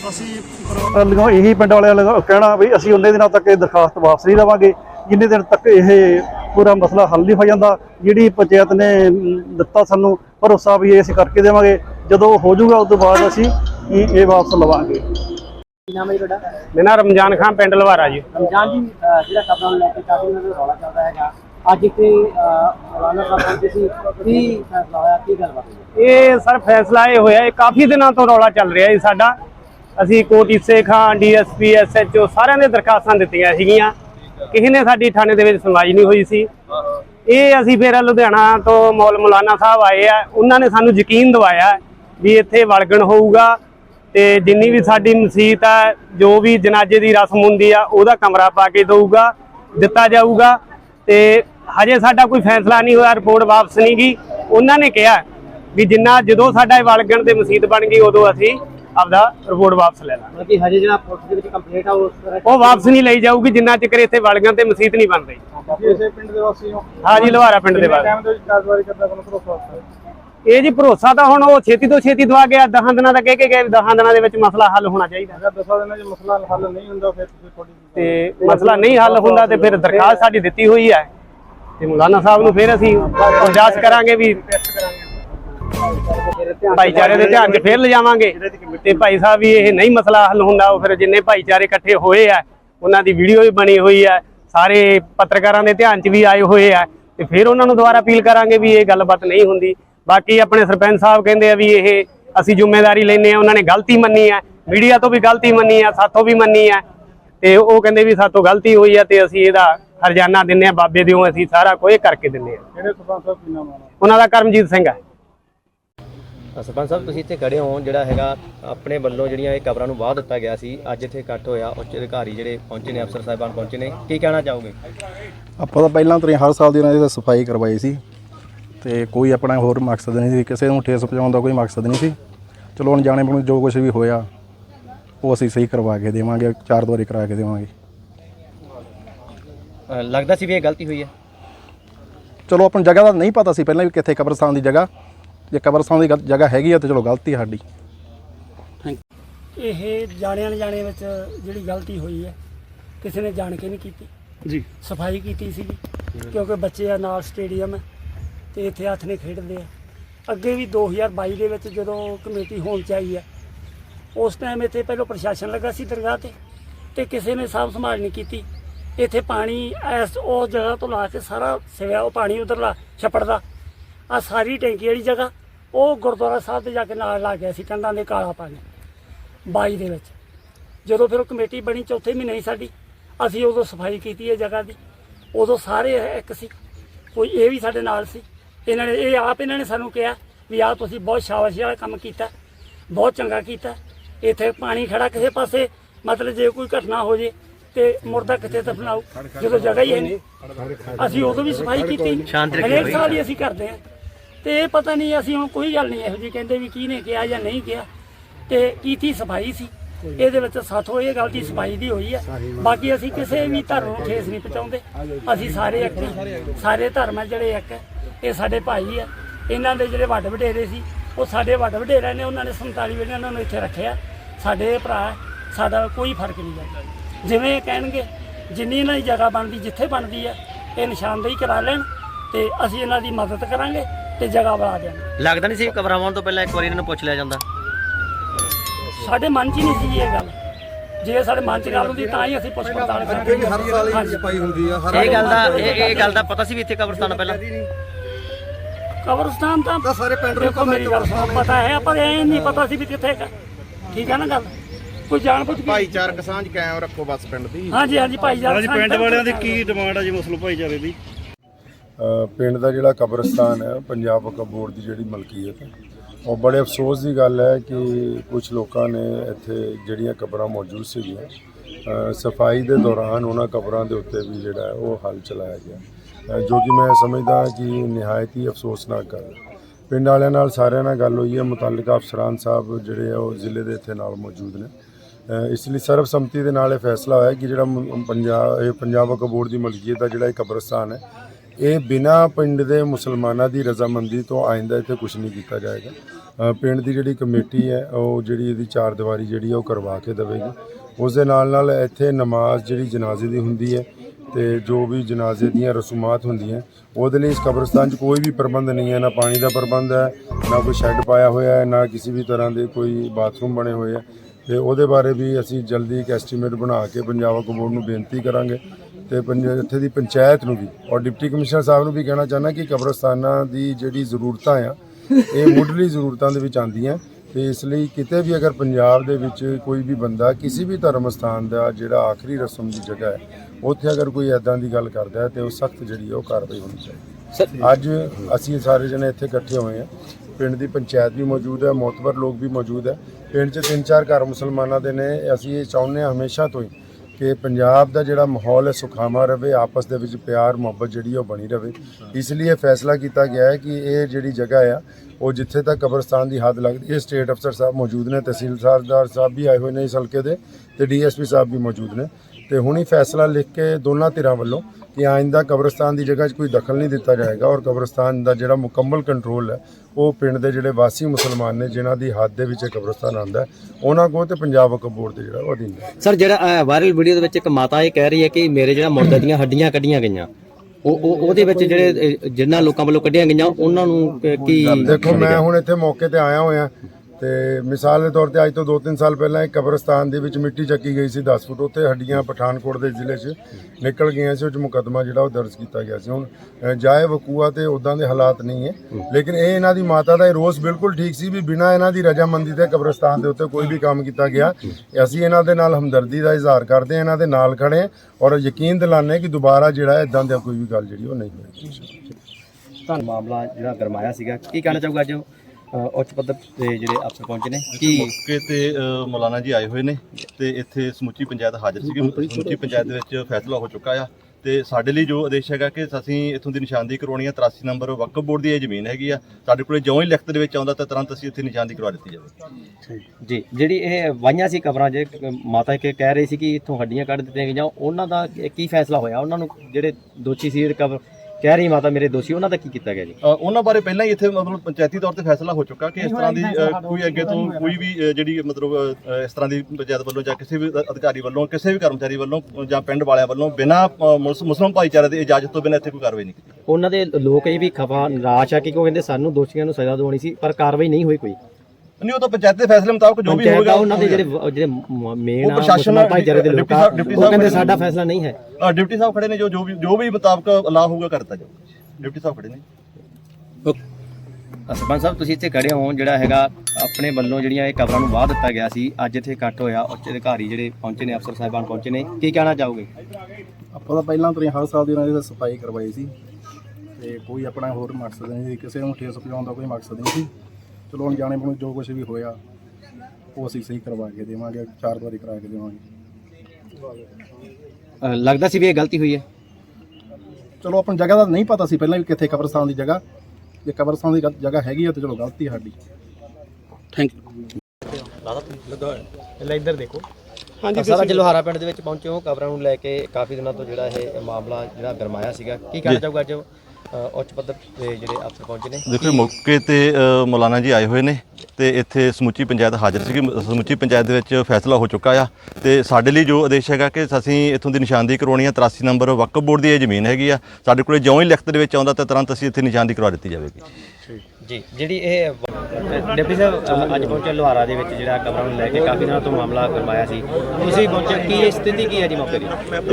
ਅਸੀਂ ਲਗੋ ਇਹੀ ਪਿੰਡ ਵਾਲਿਆਂ ਦਾ ਕਹਿਣਾ ਵੀ ਅਸੀਂ ਉਹਨੇ ਦਿਨਾਂ ਤੱਕ ਇਹ ਦਰਖਾਸਤ ਵਾਪਸ ਨਹੀਂ ਲਵਾਂਗੇ ਜਿੰਨੇ ਦਿਨ ਤੱਕ ਇਹ ਪੂਰਾ ਮਸਲਾ ਹੱਲ ਨਹੀਂ ਹੋ ਜਾਂਦਾ ਜਿਹੜੀ ਪੰਚਾਇਤ ਨੇ ਦਿੱਤਾ ਸਾਨੂੰ ਭਰੋਸਾ ਵੀ ਇਹ ਅਸੀਂ ਕਰਕੇ ਦੇਵਾਂਗੇ। ਜਦੋਂ ਹੋ ਜਾਊਗਾ ਉਸ ਤੋਂ ਬਾਅਦ ਅਸੀਂ ਇਹ ਇਹ ਵਾਪਸ ਲਵਾਂਗੇ। ਮੇਰਾ ਨਾਮ ਰਮਜ਼ਾਨ ਖਾਨ ਪਿੰਡ ਲਵਾਰਾ ਜੀ। ਰਮਜ਼ਾਨ ਜੀ ਜਿਹੜਾ ਕਬਰਾਂ ਨੂੰ ਲੈ ਕੇ ਕਾਫੀ ਉਹਨਾਂ ਦਾ ਰੌਲਾ ਚੱਲਦਾ ਹੈਗਾ। ਅੱਜ ਇੱਥੇ ਮੌਲਾਨਾ ਸਾਹਿਬ ਪਹੁੰਚੇ ਸੀ, ਕੀ ਫੈਸਲਾ ਹੋਇਆ, ਕੀ ਗੱਲਬਾਤ ਹੋਈ? ਇਹ ਸਰ ਫੈਸਲਾ ਇਹ ਹੋਇਆ, ਇਹ ਕਾਫੀ ਦਿਨਾਂ ਤੋਂ ਰੌਲਾ ਚੱਲ ਰਿਹਾ ਜੀ ਸਾਡਾ। ਅਸੀਂ ਕੋਟ ਇਸੇ ਖਾਂ ਡੀਐਸਪੀ ਐਸਐਚਓ ਸਾਰਿਆਂ ਦੇ ਦਰਖਾਸਤਾਂ ਦਿੱਤੀਆਂ ਸੀਗੀਆਂ। ਕਿਸੇ ਨੇ ਸਾਡੀ ਥਾਣੇ ਦੇ ਵਿੱਚ ਸੁਣਵਾਈ ਨਹੀਂ ਹੋਈ ਸੀ। ਇਹ ਅਸੀਂ ਫਿਰ ਲੁਧਿਆਣਾ ਤੋਂ ਮੌਲ, ਮੌਲਾਨਾ ਸਾਹਿਬ ਆਏ ਆ, ਉਹਨਾਂ ਨੇ ਸਾਨੂੰ ਯਕੀਨ ਦਿਵਾਇਆ ਵੀ ਇੱਥੇ ਵਲਗਣ ਹੋਊਗਾ ਤੇ ਜਿੰਨੀ ਵੀ ਸਾਡੀ ਮਸੀਤ ਆ, ਜੋ ਵੀ ਜਨਾਜ਼ੇ ਦੀ ਰਸਮ ਹੁੰਦੀ ਆ, ਉਹਦਾ ਕਮਰਾ ਪਾ ਕੇ ਦਊਗਾ, ਦਿੱਤਾ ਜਾਊਗਾ। ਤੇ ਹਜੇ ਸਾਡਾ ਕੋਈ ਫੈਸਲਾ ਨਹੀਂ ਹੋਇਆ ਰਿਪੋਰਟ ਵਾਪਸ ਨਹੀਂ ਗਈ। ਉਹਨਾਂ ਨੇ ਕਿਹਾ ਵੀ ਜਿੰਨਾ ਜਦੋਂ ਸਾਡਾ ਇਹ ਵਲਗਣ ਤੇ ਮਸਜਿਦ ਬਣ ਗਈ ਉਦੋਂ ਅਸੀਂ ਆਪਦਾ ਰਿਪੋਰਟ ਵਾਪਸ ਲੈ ਲਾਂਗੇ। ਮਤਲਬ ਕਿ ਹਜੇ ਜਿਹੜਾ ਪੁਲਿਸ ਦੇ ਵਿੱਚ ਕੰਪਲੇਂਟ ਆ ਉਸ ਤਰ੍ਹਾਂ ਉਹ ਵਾਪਸ ਨਹੀਂ ਲਈ ਜਾਊਗੀ ਜਿੰਨਾ ਚਿਰ ਇੱਥੇ ਵਲਗਣ ਤੇ ਮਸਜਿਦ ਨਹੀਂ ਬਣ ਰਹੀ ਇਸੇ ਪਿੰਡ ਦੇ ਵਾਸੀ ਹੋ? ਹਾਂ ਜੀ ਲੋਹਾਰਾ ਪਿੰਡ ਦੇ ਬਾਰੇ ਟਾਈਮ ਦੇ ਵਿੱਚ ਚਾਰ ਦੀਵਾਰੀ ਕਰਦਾ ਤੁਹਾਨੂੰ ਭਰੋਸਾ ਇਹ ਜੀ ਭਰੋਸਾ ਤਾਂ ਹੁਣ ਉਹ ਛੇਤੀ ਤੋਂ ਛੇਤੀ ਦਵਾ ਗਿਆ ਦਹਾਂ ਦਿਨਾਂ ਦਾ ਕਹਿ ਕੇ ਗਏ ਵੀ ਦਹਾਂ ਦਿਨਾਂ ਦੇ ਵਿੱਚ ਮਸਲਾ ਹੱਲ ਹੋਣਾ ਚਾਹੀਦਾ। ਅਗਰ ਦਸਾਂ ਦਿਨਾਂ 'ਚ ਮਸਲਾ ਹੱਲ ਨਹੀਂ ਹੁੰਦਾ ਫਿਰ ਤੁਸੀਂ ਤੁਹਾਡੀ ਤੇ ਮਸਲਾ ਨਹੀਂ ਹੱਲ ਹੁੰਦਾ ਤੇ ਫਿਰ ਦਰਖਾਸਤ ਸਾਡੀ ਦਿੱਤੀ ਹੋਈ ਹੈ। ਤੇ ਮੌਲਾਨਾ ਸਾਹਿਬ ਨੂੰ ਫਿਰ ਅਸੀਂ ਅਰਦਾਸ ਕਰਾਂਗੇ ਵੀ ਭਾਈਚਾਰੇ ਦੇ ਧਿਆਨ 'ਚ ਫਿਰ ਲਿਜਾਵਾਂਗੇ। ਤੇ ਭਾਈ ਸਾਹਿਬ ਵੀ ਇਹ ਨਹੀਂ ਮਸਲਾ ਹੱਲ ਹੁੰਦਾ ਉਹ ਫਿਰ ਜਿੰਨੇ ਭਾਈਚਾਰੇ ਇਕੱਠੇ ਹੋਏ ਆ ਉਹਨਾਂ ਦੀ ਵੀਡੀਓ ਵੀ ਬਣੀ ਹੋਈ ਹੈ ਸਾਰੇ ਪੱਤਰਕਾਰਾਂ ਦੇ ਧਿਆਨ 'ਚ ਵੀ ਆਏ ਹੋਏ ਆ। ਤੇ ਫਿਰ ਉਹਨਾਂ ਨੂੰ ਦੁਬਾਰਾ ਅਪੀਲ ਕਰਾਂਗੇ ਵੀ ਇਹ ਗੱਲਬਾਤ ਨਹੀਂ ਹੁੰਦੀ। ਬਾਕੀ ਆਪਣੇ ਸਰਪੰਚ ਸਾਹਿਬ ਕਹਿੰਦੇ ਆ ਵੀ ਇਹ ਅਸੀਂ ਜ਼ਿੰਮੇਵਾਰੀ ਲੈਨੇ ਆ ਉਹਨਾਂ ਨੇ ਗਲਤੀ ਮੰਨੀ ਹੈ ਮੀਡੀਆ ਤੋਂ ਵੀ ਗਲਤੀ ਮੰਨੀ ਆ ਸਾਥੋਂ ਵੀ ਮੰਨੀ ਹੈ ਤੇ ਉਹ ਕਹਿੰਦੇ ਵੀ ਸਾਤੋਂ ਗਲਤੀ ਹੋਈ ਆ ਤੇ ਅਸੀਂ ਇਹਦਾ ਹਰਜਾਨਾ ਦਿੰਨੇ ਆ ਬਾਬੇ ਦਿਓ ਅਸੀਂ ਸਾਰਾ ਕੁਝ ਕਰਕੇ ਦਿੰਨੇ ਆ। ਕਿਹੜੇ ਸਰਪੰਚ ਸਾਹਿਬ ਕੀ ਨਾਮ ਉਹਨਾਂ ਦਾ ਕਰਮਜੀਤ ਸਿੰਘ ਹੈ ਸਰਪੰਚ ਸਾਹਿਬ ਤੁਸੀਂ ਇੱਥੇ ਖੜੇ ਹੋ ਜਿਹੜਾ ਹੈਗਾ ਆਪਣੇ ਵੱਲੋਂ ਜਿਹੜੀਆਂ ਇਹ ਕਬਰਾਂ ਨੂੰ ਵਾਹ ਦਿੱਤਾ ਗਿਆ ਸੀ ਅੱਜ ਇੱਥੇ ਇਕੱਠ ਹੋਇਆ ਉੱਚ ਅਧਿਕਾਰੀ ਜਿਹੜੇ ਪਹੁੰਚੇ ਨੇ ਅਫਸਰ ਸਾਹਿਬਾਨ ਪਹੁੰਚੇ ਨੇ ਕੀ ਕਹਿਣਾ ਚਾਹੋਗੇ? ਆਪਾਂ ਤਾਂ ਪਹਿਲਾਂ ਤੋਂ ਹਰ ਸਾਲ ਦੀ ਇਹਨਾਂ ਦੀ ਸਫ਼ਾਈ ਕਰਵਾਈ ਸੀ। ਤੇ ਕੋਈ ਆਪਣਾ ਹੋਰ ਮਕਸਦ ਨਹੀਂ ਸੀ ਕਿਸੇ ਨੂੰ ਠੇਸ ਪਹੁੰਚਾਉਣ ਦਾ ਕੋਈ ਮਕਸਦ ਨਹੀਂ ਸੀ। ਚਲੋ ਹੁਣ ਜਾਣੇ ਨੂੰ ਜੋ ਕੁਝ ਵੀ ਹੋਇਆ ਉਹ ਅਸੀਂ ਸਹੀ ਕਰਵਾ ਕੇ ਦੇਵਾਂਗੇ ਚਾਰ ਦੁਆਰੀ ਕਰਾ ਕੇ ਦੇਵਾਂਗੇ। ਲੱਗਦਾ ਸੀ ਵੀ ਇਹ ਗਲਤੀ ਹੋਈ ਹੈ। ਚਲੋ ਆਪਾਂ ਨੂੰ ਜਗ੍ਹਾ ਦਾ ਨਹੀਂ ਪਤਾ ਸੀ ਪਹਿਲਾਂ ਵੀ ਕਿੱਥੇ ਕਬਰਸਤਾਨ ਦੀ ਜਗ੍ਹਾ। ਜੇ ਕਬਰਸਤਾਨ ਦੀ ਗਲ- ਜਗ੍ਹਾ ਹੈਗੀ ਆ ਤੇ ਚਲੋ ਗਲਤੀ ਸਾਡੀ। ਇਹ ਜਾਣਿਆਂ ਅਣਜਾਣੇ ਵਿੱਚ ਜਿਹੜੀ ਗਲਤੀ ਹੋਈ ਹੈ ਕਿਸੇ ਨੇ ਜਾਣ ਕੇ ਨਹੀਂ ਕੀਤੀ। ਜੀ। ਸਫ਼ਾਈ ਕੀਤੀ ਸੀਗੀ ਕਿਉਂਕਿ ਬੱਚੇ ਆ ਨਾਲ ਸਟੇਡੀਅਮ ਹੈ। ਤੇ ਇੱਥੇ ਹੱਥ ਨੇ ਖੇਡਦੇ ਆ। ਅੱਗੇ ਵੀ 2022 ਦੇ ਵਿੱਚ ਜਦੋਂ ਕਮੇਟੀ ਹੋਣ ਚ ਆਈ ਹੈ ਉਸ ਟਾਈਮ ਇੱਥੇ ਪਹਿਲਾਂ ਪ੍ਰਸ਼ਾਸਨ ਲੱਗਾ ਸੀ ਦਰਗਾਹ ਤੇ ਤੇ ਕਿਸੇ ਨੇ ਸਾਂਭ ਸੰਭਾਲ ਨਹੀਂ ਕੀਤੀ। ਇੱਥੇ ਪਾਣੀ ਐਸ ਉਹ ਜਗ੍ਹਾ ਤੋਂ ਲਾ ਕੇ ਸਾਰਾ ਸਿਵਿਆ, ਉਹ ਪਾਣੀ ਉਧਰਲਾ ਛੱਪੜ ਦਾ ਆ ਸਾਰੀ ਟੈਂਕੀ ਵਾਲੀ ਜਗ੍ਹਾ, ਉਹ ਗੁਰਦੁਆਰਾ ਸਾਹਿਬ ਤੇ ਜਾ ਕੇ ਨਾਲ ਲਾ ਗਿਆ ਸੀ ਕੰਧਾਂ ਦੇ ਕਾਲਾ ਪਾਣੀ 22 ਦੇ ਵਿੱਚ। ਜਦੋਂ ਫਿਰ ਉਹ ਕਮੇਟੀ ਬਣੀ ਚੌਥੇ ਮਹੀਨੇ ਹੀ ਸਾਡੀ, ਅਸੀਂ ਉਦੋਂ ਸਫ਼ਾਈ ਕੀਤੀ ਹੈ ਜਗ੍ਹਾ ਦੀ, ਉਦੋਂ ਸਾਰੇ ਇੱਕ ਸੀ, ਕੋਈ ਇਹ ਵੀ ਸਾਡੇ ਨਾਲ ਸੀ। ਇਹਨਾਂ ਨੇ ਇਹ ਆਪ ਇਹਨਾਂ ਨੇ ਸਾਨੂੰ ਕਿਹਾ ਵੀ ਆਹ ਤੁਸੀਂ ਬਹੁਤ ਸ਼ਾਬਾਸ਼ੀ ਵਾਲਾ ਕੰਮ ਕੀਤਾ ਬਹੁਤ ਚੰਗਾ ਕੀਤਾ। ਇੱਥੇ ਪਾਣੀ ਖੜਾ ਕਿਸੇ ਪਾਸੇ ਮਤਲਬ ਜੇ ਕੋਈ ਘਟਨਾ ਹੋ ਜੇ ਤੇ ਮੁਰਦਾ ਕਿੱਥੇ ਦਫਨਾਓ ਜਦੋਂ ਜਗ੍ਹਾ ਹੀ ਹੈ ਨਹੀਂ। ਅਸੀਂ ਉਦੋਂ ਵੀ ਸਫ਼ਾਈ ਕੀਤੀ। ਹਰੇਕ ਸਾਲ ਹੀ ਅਸੀਂ ਕਰਦੇ ਹਾਂ। ਤੇ ਇਹ ਪਤਾ ਨਹੀਂ ਅਸੀਂ ਹੁਣ ਕੋਈ ਗੱਲ ਨਹੀਂ ਇਹੋ ਜਿਹੀ ਕਹਿੰਦੇ ਵੀ ਕਿਹਨੇ ਕਿਹਾ ਜਾਂ ਨਹੀਂ ਕਿਹਾ। ਤੇ ਕੀਤੀ ਸਫ਼ਾਈ ਸੀ। ਇਹਦੇ ਵਿੱਚ ਸਾਥੋਂ ਇਹ ਗਲਤੀ ਸਫ਼ਾਈ ਦੀ ਹੋਈ ਹੈ ਬਾਕੀ ਅਸੀਂ ਕਿਸੇ ਵੀ ਧਰਮ ਨੂੰ ਠੇਸ ਨਹੀਂ ਪਹੁੰਚਾਉਂਦੇ। ਅਸੀਂ ਸਾਰੇ ਇੱਕ ਹੀ, ਸਾਰੇ ਧਰਮ ਹੈ ਜਿਹੜੇ ਇੱਕ ਹੈ। ਇਹ ਸਾਡੇ ਭਾਈ ਹੈ ਇਹਨਾਂ ਦੇ ਜਿਹੜੇ ਵੱਡ ਵਡੇਰੇ ਸੀ ਉਹ ਸਾਡੇ ਵੱਡ ਵਡੇਰਿਆਂ ਨੇ ਉਹਨਾਂ ਨੇ 47 ਵੇਲੇ ਉਹਨਾਂ ਨੂੰ ਇੱਥੇ ਰੱਖਿਆ। ਸਾਡੇ ਭਰਾ ਹੈ, ਸਾਡਾ ਕੋਈ ਫ਼ਰਕ ਨਹੀਂ ਹੈ ਜਿਵੇਂ ਇਹ ਕਹਿਣਗੇ ਜਿੰਨੀ ਇਹਨਾਂ ਦੀ ਜਗ੍ਹਾ ਬਣਦੀ ਜਿੱਥੇ ਬਣਦੀ ਹੈ ਇਹ ਨਿਸ਼ਾਨਦੇਹੀ ਕਰਾ ਲੈਣ ਤੇ ਅਸੀਂ ਇਹਨਾਂ ਦੀ ਮਦਦ ਕਰਾਂਗੇ ਤੇ ਜਗ੍ਹਾ ਬਣਾ ਦੇਵਾਂਗੇ। ਲੱਗਦਾ ਨਹੀਂ ਸੀ ਵੀ ਤੋਂ ਪਹਿਲਾਂ ਇੱਕ ਵਾਰੀ ਇਹਨਾਂ ਨੂੰ ਪੁੱਛ ਲਿਆ ਜਾਂਦਾ। ਸਾਡੇ ਮਨ 'ਚ ਹੀ ਨਹੀਂ ਸੀ ਇਹ ਗੱਲ। ਜੇ ਸਾਡੇ ਮਨ 'ਚ ਗੱਲ ਹੁੰਦੀ ਤਾਂ ਹੀ ਅਸੀਂ ਪੁੱਛ ਪੜਤਾਲ ਕਰਾਂਗੇ ਹਰ ਸਾਲ ਹੀ ਸਫ਼ਾਈ ਹੁੰਦੀ ਆ ਇਹ ਗੱਲ ਦਾ ਇਹ ਇਹ ਗੱਲ ਦਾ ਪਤਾ ਸੀ ਵੀ ਇੱਥੇ ਕਬਰਸਤਾਨ ਆ ਪਹਿਲਾਂ ਕਬਰਸਤਾਨ ਤਾਂ ਤਾਂ ਸਾਰੇ ਪਿੰਡ ਨੂੰ ਦੇਖੋ ਮੇਰੀ ਗੱਲ ਸੁਣੋ ਪਤਾ ਹੈ ਪਰ ਇਹ ਨਹੀਂ ਪਤਾ ਸੀ ਵੀ ਕਿੱਥੇ ਹੈਗਾ। ਠੀਕ ਹੈ ਨਾ ਗੱਲ? ਕੋਈ ਜਾਣ ਬੁੱਝ ਕੇ ਭਾਈਚਾਰਕ ਸਾਂਝ ਕਾਇਮ ਰੱਖੋ ਬਸ ਪਿੰਡ ਦੀ। ਹਾਂਜੀ ਹਾਂਜੀ ਭਾਈ ਜਾਨ ਪਿੰਡ ਵਾਲਿਆਂ ਦੀ ਕੀ ਡਿਮਾਂਡ ਆ ਜੀ ਮੁਸਲਿਮ ਭਾਈਚਾਰੇ ਦੀ? ਅ, ਪਿੰਡ ਦਾ ਜਿਹੜਾ ਕਬਰਸਤਾਨ ਹੈ ਪੰਜਾਬ ਵਕਫ ਬੋਰਡ ਦੀ ਜਿਹੜੀ ਮਲਕੀਅਤ ਹੈ ਉਹ ਬੜੇ ਅਫਸੋਸ ਦੀ ਗੱਲ ਹੈ ਕਿ ਕੁਝ ਲੋਕਾਂ ਨੇ ਇੱਥੇ ਜਿਹੜੀਆਂ ਕਬਰਾਂ ਮੌਜੂਦ ਸੀਗੀਆਂ ਸਫ਼ਾਈ ਦੇ ਦੌਰਾਨ ਉਹਨਾਂ ਕਬਰਾਂ ਦੇ ਉੱਤੇ ਵੀ ਜਿਹੜਾ ਉਹ ਹੱਲ ਚਲਾਇਆ ਗਿਆ। ਜੋ ਕਿ ਮੈਂ ਸਮਝਦਾ ਕਿ ਨਿਹਾਇਤ ਹੀ ਅਫਸੋਸਨਾਕ ਗੱਲ ਹੈ। ਪਿੰਡ ਵਾਲਿਆਂ ਨਾਲ ਸਾਰਿਆਂ ਨਾਲ ਗੱਲ ਹੋਈ ਹੈ, ਮੁਤਲਕਾ ਅਫਸਰਾਨ ਸਾਹਿਬ ਜਿਹੜੇ ਆ ਉਹ ਜ਼ਿਲ੍ਹੇ ਦੇ ਇੱਥੇ ਨਾਲ ਮੌਜੂਦ ਨੇ। ਇਸ ਲਈ ਸਰਬਸੰਮਤੀ ਦੇ ਨਾਲ ਇਹ ਫੈਸਲਾ ਹੋਇਆ ਕਿ ਜਿਹੜਾ ਪੰਜਾਬ, ਇਹ ਪੰਜਾਬ ਵਕਫ ਦੀ ਮਲਕੀਅਤ ਦਾ ਜਿਹੜਾ ਇਹ ਕਬਰਸਤਾਨ ਹੈ ਇਹ ਬਿਨਾ ਪਿੰਡ ਦੇ ਮੁਸਲਮਾਨਾਂ ਦੀ ਰਜ਼ਾਮੰਦੀ ਤੋਂ ਆਇੰਦਾ ਇੱਥੇ ਕੁਝ ਨਹੀਂ ਕੀਤਾ ਜਾਏਗਾ। ਪਿੰਡ ਦੀ ਜਿਹੜੀ ਕਮੇਟੀ ਹੈ, ਉਹ ਜਿਹੜੀ ਇਹਦੀ ਚਾਰ ਦੀਵਾਰੀ ਜਿਹੜੀ ਹੈ ਉਹ ਕਰਵਾ ਕੇ ਦੇਵੇਗੀ। ਉਸ ਦੇ ਨਾਲ ਨਾਲ ਇੱਥੇ ਨਮਾਜ਼ ਜਿਹੜੀ ਜਨਾਜ਼ੇ ਦੀ ਹੁੰਦੀ ਹੈ ਤੇ ਜੋ ਵੀ ਜਨਾਜ਼ੇ ਦੀਆਂ ਰਸੂਮਾਤ ਹੁੰਦੀਆਂ, ਉਹਦੇ ਲਈ ਇਸ ਕਬਰਸਤਾਨ 'ਚ ਕੋਈ ਵੀ ਪ੍ਰਬੰਧ ਨਹੀਂ ਹੈ। ਨਾ ਪਾਣੀ ਦਾ ਪ੍ਰਬੰਧ ਹੈ, ਨਾ ਕੋਈ ਸ਼ੈੱਡ ਪਾਇਆ ਹੋਇਆ ਹੈ, ਨਾ ਕਿਸੇ ਵੀ ਤਰ੍ਹਾਂ ਦੇ ਕੋਈ ਬਾਥਰੂਮ ਬਣੇ ਹੋਏ ਆ ਤੇ ਉਹਦੇ ਬਾਰੇ ਵੀ ਅਸੀਂ ਜਲਦੀ ਇੱਕ ਐਸਟੀਮੇਟ ਬਣਾ ਕੇ ਪੰਜਾਬ ਵਕਫ ਬੋਰਡ ਨੂੰ ਬੇਨਤੀ ਕਰਾਂਗੇ ਤੇ ਪੰਜ- ਇੱਥੇ ਦੀ ਪੰਚਾਇਤ ਨੂੰ ਵੀ। ਔਰ ਡਿਪਟੀ ਕਮਿਸ਼ਨਰ ਸਾਹਿਬ ਨੂੰ ਵੀ ਕਹਿਣਾ ਚਾਹੁੰਦਾ ਕਿ ਕਬਰਸਤਾਨਾਂ ਦੀ ਜਿਹੜੀ ਜ਼ਰੂਰਤਾਂ ਆ ਇਹ ਮੁੱਢਲੀ ਜ਼ਰੂਰਤਾਂ ਦੇ ਵਿੱਚ ਆਉਂਦੀਆਂ। ਤੇ ਇਸ ਲਈ ਕਿਤੇ ਵੀ ਅਗਰ ਪੰਜਾਬ ਦੇ ਵਿੱਚ ਕੋਈ ਵੀ ਬੰਦਾ ਕਿਸੇ ਵੀ ਧਰਮ ਸਥਾਨ ਦਾ ਜਿਹੜਾ ਆਖਰੀ ਰਸਮ ਦੀ ਜਗ੍ਹਾ ਹੈ ਉੱਥੇ ਅਗਰ ਕੋਈ ਐਦਾਂ ਦੀ ਗੱਲ ਕਰਦਾ ਹੈ ਤੇ ਉਹ ਸਖਤ ਜਿਹੜੀ ਉਹ ਕਾਰਵਾਈ ਹੋਣੀ ਚਾਹੀਦੀ ਅੱਜ ਅਸੀਂ ਸਾਰੇ ਜਣੇ ਇੱਥੇ ਇਕੱਠੇ ਹੋਏ ਹਾਂ। ਪਿੰਡ ਦੀ ਪੰਚਾਇਤ ਵੀ ਮੌਜੂਦ ਹੈ ਮੋਤਬਰ ਲੋਕ ਵੀ ਮੌਜੂਦ ਹੈ। ਪਿੰਡ 'ਚ ਤਿੰਨ ਚਾਰ ਘਰ ਮੁਸਲਮਾਨਾਂ ਦੇ ਨੇ। ਅਸੀਂ ਇਹ ਚਾਹੁੰਦੇ ਹਾਂ ਹਮੇਸ਼ਾ ਤੋਂ ਹੀ ਕਿ ਪੰਜਾਬ ਦਾ ਜਿਹੜਾ ਮਾਹੌਲ ਹੈ, ਸੁਖਾਵਾਂ ਰਵੇ, ਆਪਸ ਦੇ ਵਿੱਚ ਪਿਆਰ, ਮੁਹੱਬਤ ਜਿਹੜੀ ਉਹ ਬਣੀ ਰਵੇ। ਇਸ ਲਈ ਇਹ ਫੈਸਲਾ ਕੀਤਾ ਗਿਆ ਹੈ ਕਿ ਇਹ ਜਿਹੜੀ ਜਗ੍ਹਾ ਆ, ਉਹ ਜਿੱਥੇ ਤੱਕ ਕਬਰਸਤਾਨ ਦੀ ਹੱਦ ਲੱਗਦੀ ਹੈ ਸਟੇਟ ਅਫਸਰ ਸਾਹਿਬ ਮੌਜੂਦ ਨੇ, ਤਹਿਸੀਲਦਾਰ ਸਾਹਿਬ ਵੀ ਆਏ ਹੋਏ ਨੇ ਇਸ ਹਲਕੇ ਦੇ। ਤੇ ਡੀਐਸਪੀ ਸਾਹਿਬ ਵੀ ਮੌਜੂਦ ਨੇ। ਤੇ ਹੁਣੀ ਫੈਸਲਾ ਲਿਖ ਕੇ ਦੋਨਾਂ ਧਿਰਾਂ ਵੱਲੋਂ ਕਿ ਆਇੰਦਾ ਕਬਰਸਤਾਨ ਦੀ ਜਗ੍ਹਾ 'ਚ ਕੋਈ ਦਖਲ ਨਹੀਂ ਦਿੱਤਾ ਜਾਏਗਾ ਔਰ ਕਬਰਸਤਾਨ ਦਾ ਜਿਹੜਾ ਮੁਕੰਮਲ ਕੰਟਰੋਲ ਹੈ ਉਹ ਪਿੰਡ ਦੇ ਜਿਹੜੇ ਵਾਸੀ ਮੁਸਲਮਾਨ ਨੇ ਜਿਨ੍ਹਾਂ ਦੀ ਹੱਦ ਦੇ ਵਿੱਚ ਇਹ ਕਬਰਸਤਾਨ ਆਉਂਦਾ ਉਹਨਾਂ ਕੋਲ ਤੇ ਪੰਜਾਬ ਵਕਫ ਬੋਰਡ ਦੇ ਜਿਹੜਾ ਉਹ ਅਧੀਨ ਹੈ। ਸਰ ਜਿਹੜਾ ਵਾਇਰਲ ਵੀਡੀਓ ਦੇ ਵਿੱਚ ਇੱਕ ਮਾਤਾ ਇਹ ਕਹਿ ਰਹੀ ਹੈ ਕਿ ਮੇਰੇ ਜਿਹੜਾ ਮੁਰਦੇ ਦੀਆਂ ਹੱਡੀਆਂ ਕੱਢੀਆਂ ਗਈਆਂ। ਉਹ ਉਹ ਉਹਦੇ ਵਿੱਚ ਜਿਹੜੇ ਜਿਨ੍ਹਾਂ ਲੋਕਾਂ ਵੱਲੋਂ ਕੱਢੀਆਂ ਗਈਆਂ ਉਹਨਾਂ ਨੂੰ ਕੀ ਦੇਖੋ ਮੈਂ ਹੁਣ ਇੱਥੇ ਮੌਕੇ ਤੇ ਆਇਆ ਹੋਇਆ। ਤੇ ਮਿਸਾਲ ਦੇ ਤੌਰ ਤੇ ਅੱਜ ਤੋਂ 2-3 ਸਾਲ ਪਹਿਲਾਂ ਇੱਕ ਕਬਰਸਤਾਨ ਦੇ ਵਿੱਚ ਮਿੱਟੀ ਚੱਕੀ ਗਈ ਸੀ 10 ਫੁੱਟ। ਉੱਥੇ ਹੱਡੀਆਂ ਪਠਾਨਕੋਟ ਦੇ ਜ਼ਿਲ੍ਹੇ 'ਚ ਨਿਕਲ ਗਈਆਂ ਸੀ ਉਹ 'ਚ ਮੁਕੱਦਮਾ ਜਿਹੜਾ ਉਹ ਦਰਜ ਕੀਤਾ ਗਿਆ ਸੀ। ਹੁਣ ਜਾਏ ਵਕੂਆ ਤੇ ਉਦਾਂ ਦੇ ਹਾਲਾਤ ਨਹੀਂ ਹੈ। ਲੇਕਿਨ ਇਹ ਇਹਨਾਂ ਦੀ ਮਾਤਾ ਦਾ ਇਹ ਰੋਸ ਬਿਲਕੁਲ ਠੀਕ ਸੀ ਵੀ ਬਿਨਾਂ ਇਹਨਾਂ ਦੀ ਰਜਾਮੰਦੀ ਤੇ ਕਬਰਸਤਾਨ ਦੇ ਉੱਤੇ ਕੋਈ ਵੀ ਕੰਮ ਕੀਤਾ ਗਿਆ। ਅਸੀਂ ਇਹਨਾਂ ਦੇ ਨਾਲ ਹਮਦਰਦੀ ਦਾ ਇਜ਼ਹਾਰ ਕਰਦੇ ਹਾਂ ਇਹਨਾਂ ਦੇ ਨਾਲ ਖੜੇ ਔਰ ਯਕੀਨ ਦਿਲਾਨੇ ਕਿ ਦੁਬਾਰਾ ਜਿਹੜਾ ਇਦਾਂ ਦੀ ਕੋਈ ਵੀ ਗੱਲ ਜਿਹੜੀ ਉਹ ਨਹੀਂ ਹੋਏਗੀ। ਮਾਮਲਾ ਜਿਹੜਾ ਗਰਮਾਇਆ ਸੀਗਾ। ਕੀ ਕਹਿਣਾ ਚਾਹੂਗਾ ਅੱਜ ਉੱਚ ਪੱਧਰ ਤੇ ਜਿਹੜੇ ਅਫਸਰ ਪਹੁੰਚੇ ਨੇ ਕੀ ਮੌਕੇ ਤੇ ਅ, ਮੌਲਾਨਾ ਜੀ ਆਏ ਹੋਏ ਨੇ ਤੇ ਇੱਥੇ ਸਮੁੱਚੀ ਪੰਚਾਇਤ ਹਾਜ਼ਰ ਸੀਗੀ। ਸਮੁੱਚੀ ਪੰਚਾਇਤ ਦੇ ਵਿੱਚ ਫੈਸਲਾ ਹੋ ਚੁੱਕਾ ਆ ਤੇ ਸਾਡੇ ਲਈ ਜੋ ਆਦੇਸ਼ ਹੈਗਾ ਕਿ ਅਸੀਂ ਇਥੋਂ ਦੀ ਨਿਸ਼ਾਨਦੇਹੀ ਕਰਵਾਉਣੀ ਆ 83 ਨੰਬਰ ਵਕਫ ਬੋਰਡ ਦੀ ਇਹ ਜ਼ਮੀਨ ਹੈਗੀ ਆ। ਸਾਡੇ ਕੋਲੇ ਜਿਉਂ ਹੀ ਲਿਖਤ ਦੇ ਵਿੱਚ ਆਉਂਦਾ ਤਾਂ ਤੁਰੰਤ ਅਸੀਂ ਇੱਥੇ ਨਿਸ਼ਾਨਦੇਹੀ ਕਰਵਾ ਦਿੱਤੀ ਜਾਵੇ। ਜੀ ਜਿਹੜੀ ਇਹ ਵਾਈਆਂ ਸੀ ਕਬਰਾਂ ਜੇ ਮਾਤਾ ਕੇ ਕਹਿ ਰਹੀ ਸੀ ਕਿ ਇੱਥੋਂ ਹੱਡੀਆਂ ਕੱਢ ਦਿੱਤੀਆਂ ਗਈਆਂ ਉਹਨਾਂ ਦਾ ਕੀ ਫੈਸਲਾ ਹੋਇਆ? ਉਹਨਾਂ ਨੂੰ ਜਿਹੜੇ ਦੋਸ਼ੀ ਸੀ ਕਬਰ ਕਹਿ ਰਹੀ ਮਾਤਾ ਮੇਰੇ ਦੋਸ਼ੀ ਉਹਨਾਂ ਦਾ ਕੀ ਕੀਤਾ ਗਿਆ ਜੀ? ਅ, ਉਹਨਾਂ ਬਾਰੇ ਪਹਿਲਾਂ ਹੀ ਇੱਥੇ ਮਤਲਬ ਪੰਚਾਇਤੀ ਤੌਰ ਤੇ ਫੈਸਲਾ ਹੋ ਚੁੱਕਾ ਕਿ ਇਸ ਤਰ੍ਹਾਂ ਦੀ ਅ, ਕੋਈ ਅੱਗੇ ਤੋਂ ਕੋਈ ਵੀ ਅ, ਜਿਹੜੀ ਮਤਲਬ ਅ, ਇਸ ਤਰ੍ਹਾਂ ਦੀ ਪੰਚਾਇਤ ਵੱਲੋਂ ਜਾਂ ਕਿਸੇ ਵੀ ਅ- ਅਧਿਕਾਰੀ ਵੱਲੋਂ ਕਿਸੇ ਵੀ ਕਰਮਚਾਰੀ ਵੱਲੋਂ ਜਾਂ ਪਿੰਡ ਵਾਲਿਆਂ ਵੱਲੋਂ ਬਿਨਾਂ ਅ, ਮੁਸ- ਮੁਸਲਿਮ ਭਾਈਚਾਰੇ ਦੀ ਇਜਾਜ਼ਤ ਤੋਂ ਬਿਨਾਂ ਇੱਥੇ ਕੋਈ ਕਾਰਵਾਈ ਨਹੀਂ ਕੀਤੀ। ਉਹਨਾਂ ਦੇ ਲੋਕ ਇਹ ਵੀ ਖਫਾ ਨਿਰਾਸ਼ ਆ ਕਿ ਉਹ ਕਹਿੰਦੇ ਸਾਨੂੰ ਦੋਸ਼ੀਆਂ ਨੂੰ ਸਜ਼ਾ ਦਿਵਾਉਣੀ ਸੀ ਪਰ ਕਾਰਵਾਈ ਨਹੀਂ ਹੋਈ ਕੋਈ। ਨਹੀਂ ਉਹ ਤਾਂ ਪੰਚਾਇਤ ਦੇ ਫੈਸਲੇ ਮੁਤਾਬਕ ਜੋ ਵੀ ਹੋਵੇਗਾ ਉਹਨਾਂ ਦੇ ਜਿਹੜੇ ਜਿਹੜੇ ਮੇਨ ਉਹ ਪ੍ਰਸ਼ਾਸਨ ਭਾਈਚਾਰੇ ਦੇ ਲੋਕ ਡਿਪਟੀ ਆ ਸਾਹਿਬ- ਡਿਪਟੀ ਉਹ ਕਹਿੰਦੇ ਸਾਡਾ ਫੈਸਲਾ ਨਹੀਂ ਹੈ। ਡਿਪਟੀ ਸਾਹਿਬ ਖੜੇ ਨੇ ਜੋ ਜੋ ਵੀ ਜੋ ਵੀ ਮੁਤਾਬਕ ਲਾ ਹੋਊਗਾ ਕਰਤਾ ਜਾਊ ਡਿਪਟੀ ਸਾਹਿਬ ਖੜੇ ਨੇ। ਸਰਪੰਚ ਸਾਹਿਬ ਤੁਸੀਂ ਇੱਥੇ ਖੜੇ ਹੋ ਜਿਹੜਾ ਹੈਗਾ ਆਪਣੇ ਵੱਲੋਂ ਜਿਹੜੀਆਂ ਇਹ ਕਬਰਾਂ ਨੂੰ ਵਾਹ ਦਿੱਤਾ ਗਿਆ ਸੀ ਅੱਜ ਇੱਥੇ ਇਕੱਠ ਹੋਇਆ ਉੱਚ ਅਧਿਕਾਰੀ ਜਿਹੜੇ ਪਹੁੰਚੇ ਨੇ ਅਫਸਰ ਸਾਹਿਬਾਨ ਪਹੁੰਚੇ ਨੇ ਕੀ ਕਹਿਣਾ ਚਾਹੋਗੇ? ਆਪਾਂ ਤਾਂ ਪਹਿਲਾਂ ਤੋਂ ਹਰ ਸਾਲ ਦੀ ਇਹਨਾਂ ਦੀ ਸਫ਼ਾਈ ਕਰਵਾਈ ਸੀ ਤੇ ਕੋਈ ਆਪਣਾ ਹੋਰ ਮਕਸਦ ਨਹੀਂ ਸੀ ਕਿਸੇ ਨੂੰ ਠੇਸ ਪਹੁੰਚਾਉਣ ਦਾ ਕੋਈ ਮਕਸਦ ਨਹੀਂ ਸੀ। ਚਲੋ ਹੁਣ ਜਾਣੇ ਬਣੂ ਜੋ ਕੁਝ ਵੀ ਹੋਇਆ ਉਹ ਅਸੀਂ ਸਹੀ ਕਰਵਾ ਕੇ ਦੇਵਾਂਗੇ ਚਾਰ ਵਾਰੀ ਕਰਾ ਕੇ ਦੇਵਾਂਗੇ। ਅ, ਲੱਗਦਾ ਸੀ ਵੀ ਇਹ ਗਲਤੀ ਹੋਈ ਹੈ? ਚਲੋ ਆਪਣੀ ਜਗ੍ਹਾ ਦਾ ਨਹੀਂ ਪਤਾ ਸੀ ਪਹਿਲਾਂ ਵੀ ਕਿੱਥੇ ਕਬਰਸਤਾਨ ਦੀ ਜਗ੍ਹਾ। ਜੇ ਕਬਰਸਤਾਨ ਦੀ ਗਲ- ਜਗ੍ਹਾ ਹੈਗੀ ਆ ਤਾਂ ਚਲੋ ਗਲਤੀ ਸਾਡੀ। ਲੈ ਇੱਧਰ ਦੇਖੋ। ਹਾਂਜੀ ਸਾਰਾ ਜਲੋਹਾਰਾ ਪਿੰਡ ਦੇ ਵਿੱਚ ਪਹੁੰਚੇ ਹੋ ਕਬਰਾਂ ਨੂੰ ਲੈ ਕੇ ਕਾਫੀ ਦਿਨਾਂ ਤੋਂ ਜਿਹੜਾ ਇਹ ਮਾਮਲਾ ਜਿਹੜਾ ਗਰਮਾਇਆ ਸੀਗਾ। ਕੀ ਕਹਿਣਾ ਚਾਹੂਗਾ ਅੱਜ ਉੱਚ ਪੱਧਰ ਤੇ ਜਿਹੜੇ ਅਫਸਰ ਪਹੁੰਚੇ ਨੇ। ਦੇਖੋ ਮੌਕੇ ਤੇ ਅ, ਮੌਲਾਨਾ ਜੀ ਆਏ ਹੋਏ ਨੇ ਤੇ ਇੱਥੇ ਸਮੁੱਚੀ ਪੰਚਾਇਤ ਹਾਜ਼ਰ ਸੀਗੀ। ਸਮੁੱਚੀ ਪੰਚਾਇਤ ਦੇ ਵਿੱਚ ਫੈਸਲਾ ਹੋ ਚੁੱਕਾ ਆ ਤੇ ਸਾਡੇ ਲਈ ਜੋ ਆਦੇਸ਼ ਹੈਗਾ ਕਿ ਅਸੀਂ ਇਥੋਂ ਦੀ ਨਿਸ਼ਾਨਦੇਹੀ ਕਰਵਾਉਣੀ ਆ 83 ਨੰਬਰ ਵਕਫ ਬੋਰਡ ਦੀ ਇਹ ਜ਼ਮੀਨ ਹੈਗੀ ਆ। ਸਾਡੇ ਕੋਲੇ ਜਿਉਂ ਹੀ ਲਿਖਤ ਦੇ ਵਿੱਚ ਆਉਂਦਾ ਤਾਂ ਤੁਰੰਤ ਅਸੀਂ ਇੱਥੇ ਨਿਸ਼ਾਨਦੇਹੀ ਕਰਵਾ ਦਿੱਤੀ ਜਾਵੇਗੀ। ਜੀ, ਜਿਹੜੀ ਇਹ ਡਿਪਟੀ ਸਾਹਿਬ ਅੱਜ ਪਹੁੰਚੇ ਲੋਹਾਰਾ ਦੇ ਵਿੱਚ, ਜਿਹੜਾ ਕਬਰਾਂ ਨੂੰ ਲੈ ਕੇ ਕਾਫੀ ਦਿਨਾਂ ਤੋਂ ਮਾਮਲਾ ਗਰਮਾਇਆ ਸੀ। ਤੁਸੀਂ ਪਹੁੰਚੇ, ਕੀ ਸਥਿਤੀ ਕੀ ਹੈ ਜੀ ਮੌਕੇ ਦੀ?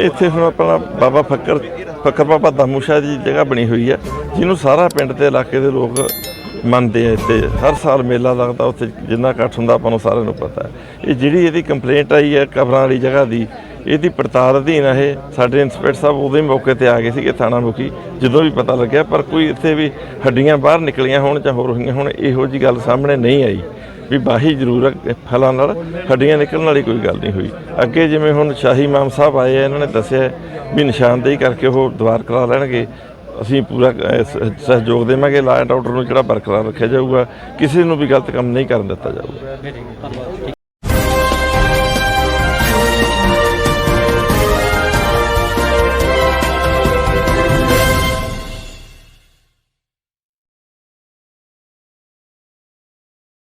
ਇੱਥੇ ਹੁਣ ਆਪਣਾ ਬਾਬਾ ਫੱਕਰ ਫੱਕਰ ਬਾਬਾ ਦਾਮੂ ਸ਼ਾਹ ਦੀ ਜਗ੍ਹਾ ਬਣੀ ਹੋਈ ਹੈ, ਜਿਹਨੂੰ ਸਾਰਾ ਪਿੰਡ ਤੇ ਇਲਾਕੇ ਦੇ ਲੋਕ ਮੰਨਦੇ ਆ ਇੱਥੇ। ਹਰ ਸਾਲ ਮੇਲਾ ਲੱਗਦਾ, ਉੱਥੇ ਜਿੰਨਾ ਇਕੱਠ ਹੁੰਦਾ ਆਪਾਂ ਨੂੰ ਸਾਰਿਆਂ ਨੂੰ ਪਤਾ ਹੈ। ਇਹ ਜਿਹੜੀ ਇਹਦੀ ਕੰਪਲੇਂਟ ਆਈ ਹੈ ਕਬਰਾਂ ਵਾਲੀ ਜਗ੍ਹਾ ਦੀ, ਇਹਦੀ ਪੜਤਾਲ ਅਧੀਨ ਆ ਇਹ। ਸਾਡੇ ਇੰਸਪੈਕਟਰ ਸਾਹਿਬ ਉਹਦੇ ਮੌਕੇ ਤੇ ਆ ਗਏ ਸੀਗੇ ਥਾਣਾ ਮੁਖੀ, ਜਦੋਂ ਵੀ ਪਤਾ ਲੱਗਿਆ, ਪਰ ਕੋਈ ਇੱਥੇ ਵੀ ਹੱਡੀਆਂ ਬਾਹਰ ਨਿਕਲੀਆਂ ਹੋਣ ਜਾਂ ਹੋਰ ਹੋਈਆਂ ਹੋਣ, ਇਹੋ ਜੀ ਗੱਲ ਸਾਹਮਣੇ ਨਹੀਂ ਆਈ ਵੀ ਬਾਹੀ ਜ਼ਰੂਰ ਹੈ ਫਲਾਂ ਨਾਲ ਹੱਡੀਆਂ ਨਿਕਲਣ ਵਾਲੀ ਕੋਈ ਗੱਲ ਨਹੀਂ ਹੋਈ। ਅੱਗੇ ਜਿਵੇਂ ਹੁਣ ਸ਼ਾਹੀ ਇਮਾਮ ਸਾਹਿਬ ਆਏ ਆ, ਇਹਨਾਂ ਨੇ ਦੱਸਿਆ ਵੀ ਨਿਸ਼ਾਨਦੇਹੀ ਕਰਕੇ ਉਹ ਦੁਆਰ ਕਰਾ ਲੈਣਗੇ। ਅਸੀਂ ਪੂਰਾ ਸਹਿਯੋਗ ਦੇਵਾਂਗੇ, ਲਾ ਐਂਡ ਆਰਡਰ ਨੂੰ ਜਿਹੜਾ ਬਰਕਰਾਰ ਰੱਖਿਆ ਜਾਊਗਾ, ਕਿਸੇ ਨੂੰ ਵੀ ਗਲਤ ਕੰਮ ਨਹੀਂ ਕਰਨ ਦਿੱਤਾ ਜਾਊਗਾ।